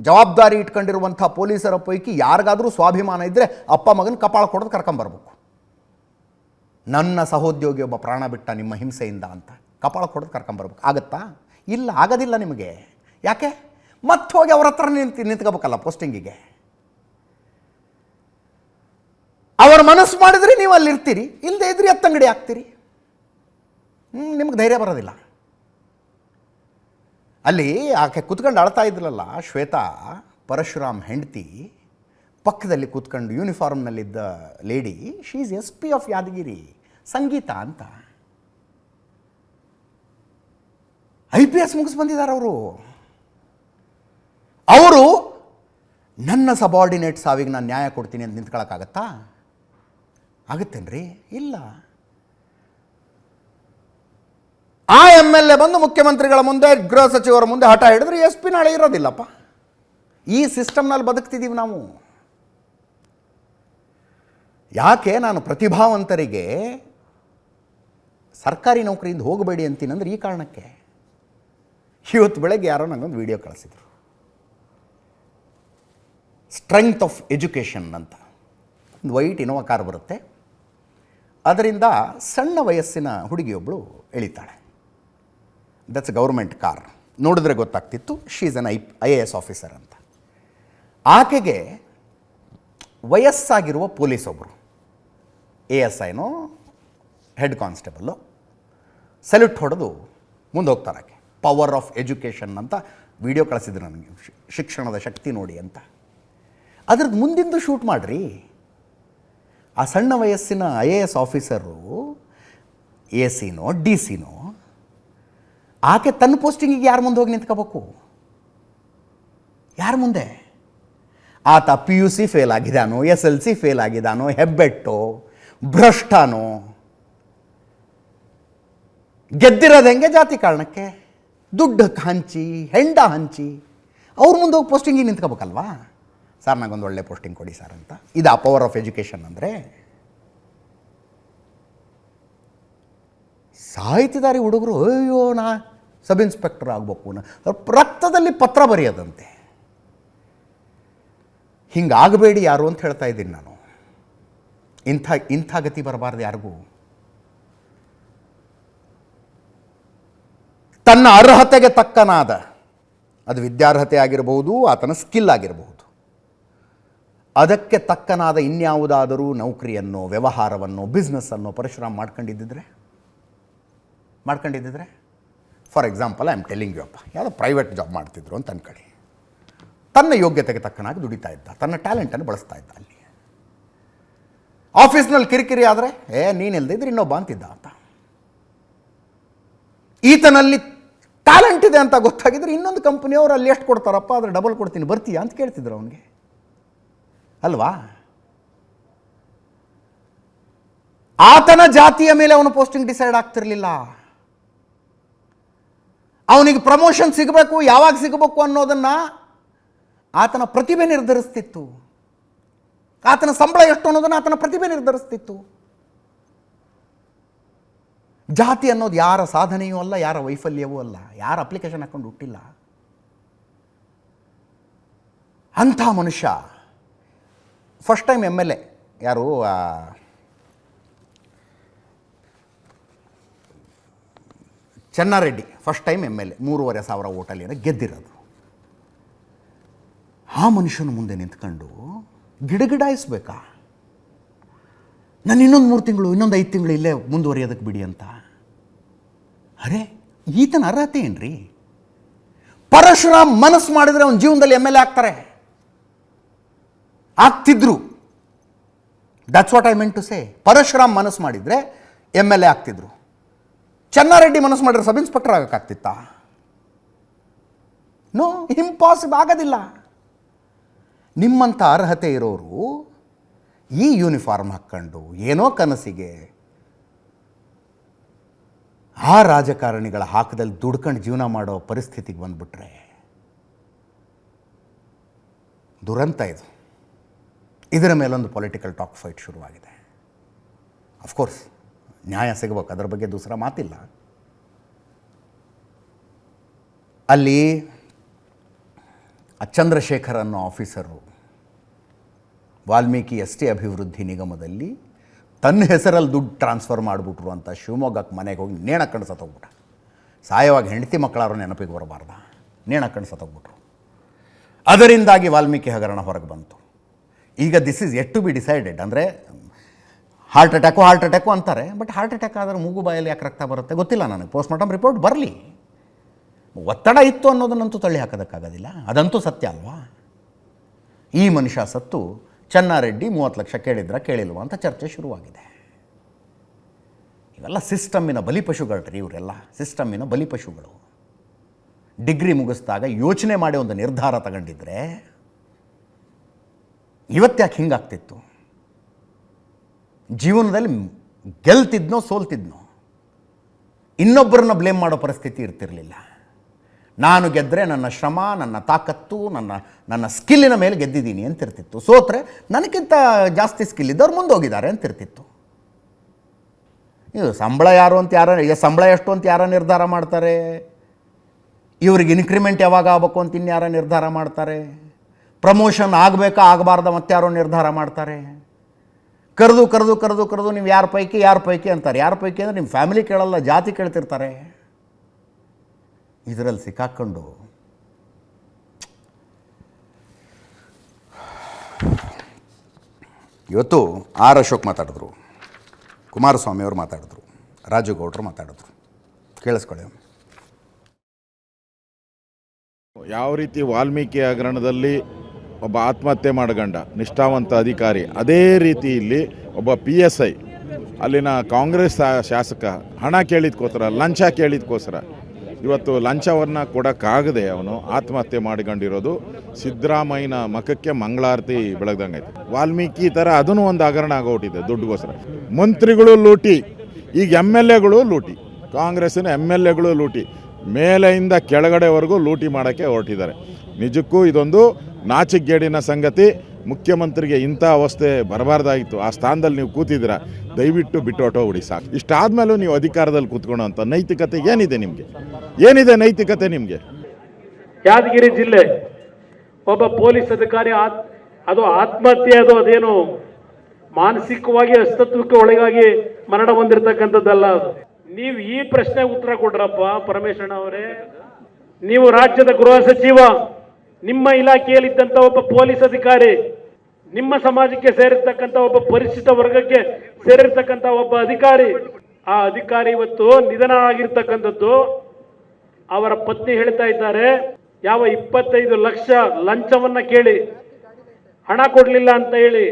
ಜವಾಬ್ದಾರಿ ಇಟ್ಕೊಂಡಿರುವಂಥ ಪೊಲೀಸರ ಪೈಕಿ ಯಾರಿಗಾದರೂ ಸ್ವಾಭಿಮಾನ ಇದ್ದರೆ ಅಪ್ಪ ಮಗನ ಕಪಾಳ ಕೊಡೋದು ಕರ್ಕೊಂಬರ್ಬೇಕು. ನನ್ನ ಸಹೋದ್ಯೋಗಿ ಒಬ್ಬ ಪ್ರಾಣ ಬಿಟ್ಟ ನಿಮ್ಮ ಹಿಂಸೆಯಿಂದ ಅಂತ ಕಪಾಳ ಕೊಡೋದು ಕರ್ಕೊಂಬರ್ಬೇಕು. ಆಗತ್ತಾ? ಇಲ್ಲ, ಆಗೋದಿಲ್ಲ ನಿಮಗೆ. ಯಾಕೆ? ಮತ್ತೆ ಹೋಗಿ ಅವ್ರ ಹತ್ರ ನಿಂತು ನಿಂತ್ಕೋಬೇಕಲ್ಲ ಪೋಸ್ಟಿಂಗಿಗೆ. ಅವ್ರ ಮನಸ್ಸು ಮಾಡಿದ್ರೆ ನೀವು ಅಲ್ಲಿ ಇರ್ತೀರಿ ಇಲ್ಲದೆ ಇದ್ರಿ ಎತ್ತಂಗಡಿ ಆಗ್ತೀರಿ ನಿಮ್ಗೆ ಧೈರ್ಯ ಬರೋದಿಲ್ಲ. ಅಲ್ಲಿ ಆಕೆ ಕೂತ್ಕೊಂಡು ಅಳ್ತಾ ಇದ್ರಲ್ಲ ಶ್ವೇತಾ, ಪರಶುರಾಮ್ ಹೆಂಡತಿ, ಪಕ್ಕದಲ್ಲಿ ಕೂತ್ಕೊಂಡು ಯೂನಿಫಾರ್ಮ್ನಲ್ಲಿದ್ದ lady she is S P of Yadgir, Sangeetha ಅಂತ. ಐ ಪಿ ಎಸ್ ಮುಗಿಸ್ ಬಂದಿದ್ದಾರೆ ಅವರು. ಅವರು, ನನ್ನ ಸಬಾರ್ಡಿನೇಟ್ ಸಾವಿಗೆ ನಾನು ನ್ಯಾಯ ಕೊಡ್ತೀನಿ ಅಂತ ನಿಂತ್ಕೊಳಕ್ಕಾಗತ್ತಾ? ಆಗತ್ತೇನ್ರಿ? ಇಲ್ಲ. ಆ ಎಂ ಎಲ್ ಎ ಬಂದು ಮುಖ್ಯಮಂತ್ರಿಗಳ ಮುಂದೆ, ಗೃಹ ಸಚಿವರ ಮುಂದೆ ಹಠ ಹಿಡಿದ್ರೆ ಎಸ್ ಪಿ ನಾಳೆ ಇರೋದಿಲ್ಲಪ್ಪ. ಈ ಸಿಸ್ಟಮ್ನಲ್ಲಿ ಬದುಕ್ತಿದ್ದೀವಿ ನಾವು. ಯಾಕೆ ನಾನು ಪ್ರತಿಭಾವಂತರಿಗೆ ಸರ್ಕಾರಿ ನೌಕರಿಯಿಂದ ಹೋಗಬೇಡಿ ಅಂತೀನಂದ್ರೆ ಈ ಕಾರಣಕ್ಕೆ. ಇವತ್ತು ಬೆಳಗ್ಗೆ ಯಾರೋ ನನಗೊಂದು ವಿಡಿಯೋ ಕಳಿಸಿದ್ರು. ಸ್ಟ್ರೆಂಗ್ತ್ ಆಫ್ ಎಜುಕೇಷನ್ ಅಂತ. ಒಂದು ವೈಟ್ ಇನೋವಾ ಕಾರ್ ಬರುತ್ತೆ. ಅದರಿಂದ ಸಣ್ಣ ವಯಸ್ಸಿನ ಹುಡುಗಿಯೊಬ್ಬಳು ಎಳಿತಾಳೆ. ದಟ್ಸ್ ಗೌರ್ಮೆಂಟ್ ಕಾರ್ ನೋಡಿದ್ರೆ ಗೊತ್ತಾಗ್ತಿತ್ತು she is an I I A S officer ಅಂತ. ಆಕೆಗೆ ವಯಸ್ಸಾಗಿರುವ ಪೊಲೀಸ್ ಒಬ್ಬರು ಎ ಎಸ್ ಐನೋ ಹೆಡ್ ಕಾನ್ಸ್ಟೇಬಲ್ಲು ಸೆಲ್ಯೂಟ್ ಹೊಡೆದು ಮುಂದೆ ಹೋಗ್ತಾರೆ ಆಕೆ. ಪವರ್ ಆಫ್ ಎಜುಕೇಷನ್ ಅಂತ ವಿಡಿಯೋ ಕಳಿಸಿದ್ರು ನನಗೆ. ಶಿಕ್ಷಣದ ಶಕ್ತಿ ನೋಡಿ ಅಂತ. ಅದ್ರದ್ದು ಮುಂದಿಂದು ಶೂಟ್ ಮಾಡಿರಿ. ಆ ಸಣ್ಣ ವಯಸ್ಸಿನ I A S officer A ಸಿನೋ D ಸಿನೋ ಆಕೆ ತನ್ನ ಪೋಸ್ಟಿಂಗಿಗೆ ಯಾರ ಮುಂದೆ ಹೋಗಿ ನಿಂತ್ಕೋಬೇಕು? ಯಾರ ಮುಂದೆ? ಆತ ಪಿ ಯು ಸಿ ಫೇಲ್ ಆಗಿದ್ದಾನೋ ಎಸ್ ಎಲ್ ಸಿ ಫೇಲ್ ಆಗಿದ್ದಾನೋ, ಹೆಬ್ಬೆಟ್ಟೋ, ಭ್ರಷ್ಟನೋ, ಗೆದ್ದಿರೋದು ಹೆಂಗೆ ಜಾತಿ ಕಾರಣಕ್ಕೆ? ದುಡ್ಡು ಹಂಚಿ, ಹೆಂಡ ಹಂಚಿ, ಅವ್ರ ಮುಂದೆ ಹೋಗಿ ಪೋಸ್ಟಿಂಗಿಗೆ ನಿಂತ್ಕೋಬೇಕಲ್ವಾ? ಸರ್ ನನಗೊಂದು ಒಳ್ಳೆ ಪೋಸ್ಟಿಂಗ್ ಕೊಡಿ ಸರ್ ಅಂತ. ಇದು ಆ ಪವರ್ ಆಫ್ ಎಜುಕೇಷನ್ ಅಂದರೆ ಸಾಹಿತ್ಯದಾರಿ ಹುಡುಗರು, ಅಯ್ಯೋ, ನಾ ಸಬ್ ಇನ್ಸ್ಪೆಕ್ಟರ್ ಆಗಬೇಕು ರಕ್ತದಲ್ಲಿ ಪತ್ರ ಬರೆಯದಂತೆ. ಹಿಂಗಾಗಬೇಡಿ ಯಾರು ಅಂತ ಹೇಳ್ತಾ ಇದ್ದೀನಿ ನಾನು. ಇಂಥ ಇಂಥ ಗತಿ ಬರಬಾರ್ದು ಯಾರಿಗೂ. ತನ್ನ ಅರ್ಹತೆಗೆ ತಕ್ಕನಾದ, ಅದು ವಿದ್ಯಾರ್ಹತೆ ಆಗಿರಬಹುದು ಆತನ ಸ್ಕಿಲ್ ಆಗಿರಬಹುದು ಅದಕ್ಕೆ ತಕ್ಕನಾದ ಇನ್ಯಾವುದಾದರೂ ನೌಕರಿಯನ್ನು, ವ್ಯವಹಾರವನ್ನು ಬಿಸ್ನೆಸ್ಸನ್ನು ಪರಿಶ್ರಮ ಮಾಡ್ಕೊಂಡಿದ್ದಿದ್ರೆ? ಮಾಡ್ಕೊಂಡಿದ್ದಿದ್ರೆ? For example I am telling you ಅಪ್ಪ, ಯಾವುದೋ ಪ್ರೈವೇಟ್ ಜಾಬ್ ಮಾಡ್ತಿದ್ರು ಅಂತ ಅನ್ಕೊಳ್ಳಿ. ತನ್ನ ಯೋಗ್ಯತೆಗೆ ತಕ್ಕನಾಗಿ ದುಡಿತಾ ಇದ್ದ, ತನ್ನ ಟ್ಯಾಲೆಂಟನ್ನು ಬಳಸ್ತಾ ಇದ್ದ ಅಲ್ಲಿ. ಆಫೀಸ್ನಲ್ಲಿ ಕಿರಿಕಿರಿ ಆದರೆ, ಏ ನೀನಿಲ್ದೆ ಇದ್ರೆ ಇನ್ನೊಬ್ಬ ಅಂತಿದ್ದ ಅಂತ ಈತನಲ್ಲಿ ಟ್ಯಾಲೆಂಟ್ ಇದೆ ಅಂತ ಗೊತ್ತಾಗಿದ್ರೆ ಇನ್ನೊಂದು ಕಂಪ್ನಿಯವರು ಅಲ್ಲಿ ಎಷ್ಟು ಕೊಡ್ತಾರಪ್ಪ, ಆದರೆ ಡಬಲ್ ಕೊಡ್ತೀನಿ, ಬರ್ತೀಯಾ ಅಂತ ಕೇಳ್ತಿದ್ರು ಅವನಿಗೆ. ಅಲ್ವಾ? ಆತನ ಜಾತಿಯ ಮೇಲೆ ಅವನು ಪೋಸ್ಟಿಂಗ್ ಡಿಸೈಡ್ ಆಗ್ತಿರ್ಲಿಲ್ಲ. ಅವನಿಗೆ ಪ್ರಮೋಷನ್ ಸಿಗಬೇಕು, ಯಾವಾಗ ಸಿಗಬೇಕು ಅನ್ನೋದನ್ನು ಆತನ ಪ್ರತಿಭೆ ನಿರ್ಧರಿಸ್ತಿತ್ತು. ಆತನ ಸಂಬಳ ಎಷ್ಟು ಅನ್ನೋದನ್ನು ಆತನ ಪ್ರತಿಭೆ ನಿರ್ಧರಿಸ್ತಿತ್ತು. ಜಾತಿ ಅನ್ನೋದು ಯಾರ ಸಾಧನೆಯೂ ಅಲ್ಲ, ಯಾರ ವೈಫಲ್ಯವೂ ಅಲ್ಲ, ಯಾರ ಅಪ್ಲಿಕೇಶನ್ ಹಾಕೊಂಡು ಹುಟ್ಟಿಲ್ಲ. ಅಂಥ ಮನುಷ್ಯ. First time M L A ಯಾರು Chennareddy first time M L A ಮೂರುವರೆ ಸಾವಿರ ಓಟಲ್ಲಿ ಗೆದ್ದಿರೋದು. ಆ ಮನುಷ್ಯನ ಮುಂದೆ ನಿಂತ್ಕೊಂಡು ಗಿಡಗಿಡಾಯಿಸ್ಬೇಕಾ? ನಾನು ಇನ್ನೊಂದು ಮೂರು ತಿಂಗಳು, ಇನ್ನೊಂದು ಐದು ತಿಂಗಳು ಇಲ್ಲೇ ಮುಂದುವರಿಯೋದಕ್ಕೆ ಬಿಡಿ ಅಂತ. ಅರೆ, ಈತನ ಅರ್ಹತೆ ಏನ್ರಿ? ಪರಶುರಾಮ್ ಮನಸ್ಸು ಮಾಡಿದರೆ ಅವನ ಜೀವನದಲ್ಲಿ ಎಂ ಎಲ್ ಎ ಆಗ್ತಾರೆ. ಆಗ್ತಿದ್ರು. That's what I meant to say Parashuram ಮನಸ್ಸು ಮಾಡಿದರೆ ಎಂ ಎಲ್ ಎ ಆಗ್ತಿದ್ರು. ಚೆನ್ನಾರೆಡ್ಡಿ ಮನಸ್ಸು ಮಾಡಿದ್ರೆ ಸಬ್ ಇನ್ಸ್ಪೆಕ್ಟರ್ ಆಗೋಕ್ಕಾಗ್ತಿತ್ತಾ ನೋ ಇಂಪಾಸಿಬಲ್ ಆಗೋದಿಲ್ಲ. ನಿಮ್ಮಂಥ ಅರ್ಹತೆ ಇರೋರು ಈ ಯೂನಿಫಾರ್ಮ್ ಹಾಕ್ಕೊಂಡು ಏನೋ ಕನಸಿಗೆ ಆ ರಾಜಕಾರಣಿಗಳ ಹಾಕದಲ್ಲಿ ದುಡ್ಕೊಂಡು ಜೀವನ ಮಾಡೋ ಪರಿಸ್ಥಿತಿಗೆ ಬಂದುಬಿಟ್ರೆ ದುರಂತ ಇದು. ಇದರ ಮೇಲೊಂದು ಪೊಲಿಟಿಕಲ್ ಟಾಕ್ ಫೈಟ್ ಶುರುವಾಗಿದೆ. ಅಫ್ಕೋರ್ಸ್ ನ್ಯಾಯ ಸಿಗಬೇಕು. ಅದರ ಬಗ್ಗೆ ದೂಸರ ಮಾತಿಲ್ಲ. ಅಲ್ಲಿ ಚಂದ್ರಶೇಖರ್ ಅನ್ನೋ ಆಫೀಸರು, ವಾಲ್ಮೀಕಿ ಎಸ್ ಟಿ ಅಭಿವೃದ್ಧಿ ನಿಗಮದಲ್ಲಿ ತನ್ನ ಹೆಸರಲ್ಲಿ ದುಡ್ಡು ಟ್ರಾನ್ಸ್ಫರ್ ಮಾಡಿಬಿಟ್ರು ಅಂತ ಶಿವಮೊಗ್ಗಕ್ಕೆ ಮನೆಗೆ ಹೋಗಿ ನೇಣ ಕಣ್ಸತ್ತೋಗ್ಬಿಟ್ಟ ಸಾಯವಾಗಿ ಹೆಂಡತಿ ಮಕ್ಕಳಾರು ನೆನಪಿಗೆ ಬರಬಾರ್ದ. ನೇಣ ಕಣ್ಸತ್ತೋಗ್ಬಿಟ್ರು ಅದರಿಂದಾಗಿ ವಾಲ್ಮೀಕಿ ಹಗರಣ ಹೊರಗೆ ಬಂತು. ಈಗ this is yet to be decided ಅಂದರೆ ಹಾರ್ಟ್ ಅಟ್ಯಾಕು ಹಾರ್ಟ್ ಅಟ್ಯಾಕು ಅಂತಾರೆ. ಬಟ್ ಹಾರ್ಟ್ ಅಟ್ಯಾಕ್ ಆದರೆ ಮೂಗು ಬಾಯಲ್ಲಿ ಯಾಕೆ ರಕ್ತ ಬರುತ್ತೆ ಗೊತ್ತಿಲ್ಲ ನನಗೆ. ಪೋಸ್ಟ್ ಮಾರ್ಟಮ್ ರಿಪೋರ್ಟ್ ಬರಲಿ. ಒತ್ತಡ ಇತ್ತು ಅನ್ನೋದನ್ನಂತೂ ತಳ್ಳಿ ಹಾಕೋದಕ್ಕಾಗೋದಿಲ್ಲ. ಅದಂತೂ ಸತ್ಯ ಅಲ್ವಾ? ಈ ಮನುಷ್ಯ ಸತ್ತು. ಚೆನ್ನಾರೆಡ್ಡಿ ಮೂವತ್ತು ಲಕ್ಷ ಕೇಳಿದ್ರ ಕೇಳಿಲ್ವ ಅಂತ ಚರ್ಚೆ ಶುರುವಾಗಿದೆ. ಇವೆಲ್ಲ ಸಿಸ್ಟಮ್ಮಿನ ಬಲಿಪಶುಗಳ್ರಿ ಇವರೆಲ್ಲ. ಸಿಸ್ಟಮ್ಮಿನ ಬಲಿಪಶುಗಳು ಡಿಗ್ರಿ ಮುಗಿಸ್ದಾಗ ಯೋಚನೆ ಮಾಡಿ ಒಂದು ನಿರ್ಧಾರ ತಗೊಂಡಿದ್ರೆ ಇವತ್ತ್ಯಾಕೆ ಹಿಂಗಾಗ್ತಿತ್ತು? ಜೀವನದಲ್ಲಿ ಗೆಲ್ತಿದ್ನೋ ಸೋಲ್ತಿದ್ನೋ, ಇನ್ನೊಬ್ಬರನ್ನ ಬ್ಲೇಮ್ ಮಾಡೋ ಪರಿಸ್ಥಿತಿ ಇರ್ತಿರಲಿಲ್ಲ. ನಾನು ಗೆದ್ದರೆ ನನ್ನ ಶ್ರಮ, ನನ್ನ ತಾಕತ್ತು, ನನ್ನ ನನ್ನ ಸ್ಕಿಲ್ಲಿನ ಮೇಲೆ ಗೆದ್ದಿದ್ದೀನಿ ಅಂತಿರ್ತಿತ್ತು. ಸೋತ್ರೆ ನನಗಿಂತ ಜಾಸ್ತಿ ಸ್ಕಿಲ್ ಇದ್ದವ್ರು ಮುಂದೋಗಿದ್ದಾರೆ ಅಂತಿರ್ತಿತ್ತು. ಇದು ಸಂಬಳ ಯಾರು ಅಂತ ಯಾರ ಸಂಬಳ ಎಷ್ಟು ಅಂತ ಯಾರ ನಿರ್ಧಾರ ಮಾಡ್ತಾರೆ? ಇವ್ರಿಗೆ ಇನ್ಕ್ರಿಮೆಂಟ್ ಯಾವಾಗ ಆಗಬೇಕು ಅಂತ ಇನ್ಯಾರ ನಿರ್ಧಾರ ಮಾಡ್ತಾರೆ? ಪ್ರಮೋಷನ್ ಆಗಬೇಕಾ ಆಗಬಾರ್ದ ಯಾರೋ ನಿರ್ಧಾರ ಮಾಡ್ತಾರೆ? ಕರೆದು ಕರೆದು ಕರೆದು ಕರೆದು ನೀವು ಯಾರ ಪೈಕಿ ಯಾರ ಪೈಕಿ ಅಂತಾರೆ. ಯಾರ ಪೈಕಿ ಅಂದರೆ ನಿಮ್ಮ ಫ್ಯಾಮಿಲಿ ಕೇಳಲ್ಲ, ಜಾತಿ ಕೇಳ್ತಿರ್ತಾರೆ. ಇದರಲ್ಲಿ ಸಿಕ್ಕಾಕ್ಕೊಂಡು ಇವತ್ತು ಆರ್ ಅಶೋಕ್ ಮಾತಾಡಿದ್ರು. ಕುಮಾರಸ್ವಾಮಿ ಅವರು ಮಾತಾಡಿದ್ರು. ರಾಜು ಗೌಡ್ರು ಮಾತಾಡಿದ್ರು. ಕೇಳಿಸ್ಕೊಳ್ಳಿ. ಯಾವ ರೀತಿ ವಾಲ್ಮೀಕಿ ಹಗರಣದಲ್ಲಿ ಒಬ್ಬ ಆತ್ಮಹತ್ಯೆ ಮಾಡ್ಕೊಂಡ ನಿಷ್ಠಾವಂತ ಅಧಿಕಾರಿ. ಅದೇ ರೀತಿ ಇಲ್ಲಿ ಒಬ್ಬ ಪಿ ಎಸ್ ಐ ಅಲ್ಲಿನ ಕಾಂಗ್ರೆಸ್ ಶಾಸಕ, ಹಣ ಕೇಳಿದ್ಕೋಸ್ಕರ, ಲಂಚ ಕೇಳಿದ್ಕೋಸ್ಕರ, ಇವತ್ತು ಲಂಚವನ್ನು ಕೊಡೋಕ್ಕಾಗದೆ ಅವನು ಆತ್ಮಹತ್ಯೆ ಮಾಡ್ಕೊಂಡಿರೋದು. ಸಿದ್ದರಾಮಯ್ಯನ ಮಖಕ್ಕೆ ಮಂಗಳಾರತಿ ಬೆಳಗ್ದಂಗೈತೆ ವಾಲ್ಮೀಕಿ ಥರ ಅದನ್ನು ಒಂದು ಹಗರಣ ಆಗೋಟಿದೆ ದುಡ್ಡುಗೋಸ್ಕರ. ಮಂತ್ರಿಗಳು ಲೂಟಿ, ಈಗ ಎಂ ಎಲ್ ಎಗಳು ಲೂಟಿ, ಕಾಂಗ್ರೆಸ್ಸಿನ ಎಂ ಎಲ್ ಎಗಳು ಲೂಟಿ, ಮೇಲೆಯಿಂದ ಕೆಳಗಡೆವರೆಗೂ ಲೂಟಿ ಮಾಡೋಕ್ಕೆ ಹೊರಟಿದ್ದಾರೆ. ನಿಜಕ್ಕೂ ಇದೊಂದು ನಾಚಿಕೆಗೇಡಿನ ಸಂಗತಿ ಮುಖ್ಯಮಂತ್ರಿಗೆ ಇಂಥ ಅವಸ್ಥೆ ಬರಬಾರ್ದಾಗಿತ್ತು. ಆ ಸ್ಥಾನದಲ್ಲಿ ನೀವು ಕೂತಿದ್ದೀರಾ. ದಯವಿಟ್ಟು ಬಿಟ್ಟು ಹೊಟ್ಟೋಗ್ಬಿಡಿ ಸಾಕು. ಇಷ್ಟಾದಮೇಲೂ ನೀವು ಅಧಿಕಾರದಲ್ಲಿ ಕೂತ್ಕೊಳ್ಳೋ ಅಂತ ನೈತಿಕತೆ ಏನಿದೆ ನಿಮಗೆ? ಏನಿದೆ ನೈತಿಕತೆ ನಿಮಗೆ? ಯಾದಗಿರಿ ಜಿಲ್ಲೆ ಒಬ್ಬ ಪೊಲೀಸ್ ಅಧಿಕಾರಿ ಅದು ಆತ್ಮಹತ್ಯೆ, ಅದು ಅದೇನು ಮಾನಸಿಕವಾಗಿ ಅಸ್ತತ್ವಕ್ಕೆ ಒಳಗಾಗಿ ಮರಣ ಹೊಂದಿರತಕ್ಕಂಥದ್ದಲ್ಲ ಅದು. ನೀವು ಈ ಪ್ರಶ್ನೆ ಉತ್ತರ ಕೊಡ್ರಪ್ಪ ಪರಮೇಶ್ವರ ಅವರೇ. ನೀವು ರಾಜ್ಯದ ಗೃಹ ಸಚಿವ. ನಿಮ್ಮ ಇಲಾಖೆಯಲ್ಲಿದ್ದಂಥ ಒಬ್ಬ ಪೊಲೀಸ್ ಅಧಿಕಾರಿ, ನಿಮ್ಮ ಸಮಾಜಕ್ಕೆ ಸೇರಿರ್ತಕ್ಕಂಥ ಒಬ್ಬ ಪರಿಶಿಷ್ಟ ವರ್ಗಕ್ಕೆ ಸೇರಿರ್ತಕ್ಕಂಥ ಒಬ್ಬ ಅಧಿಕಾರಿ, ಆ ಅಧಿಕಾರಿ ಇವತ್ತು ನಿಧನ ಆಗಿರ್ತಕ್ಕಂಥದ್ದು ಅವರ ಪತ್ನಿ ಹೇಳ್ತಾ ಇದ್ದಾರೆ, ಯಾವ ಇಪ್ಪತ್ತೈದು ಲಕ್ಷ ಲಂಚವನ್ನ ಕೇಳಿ, ಹಣ ಕೊಡಲಿಲ್ಲ ಅಂತ ಹೇಳಿ,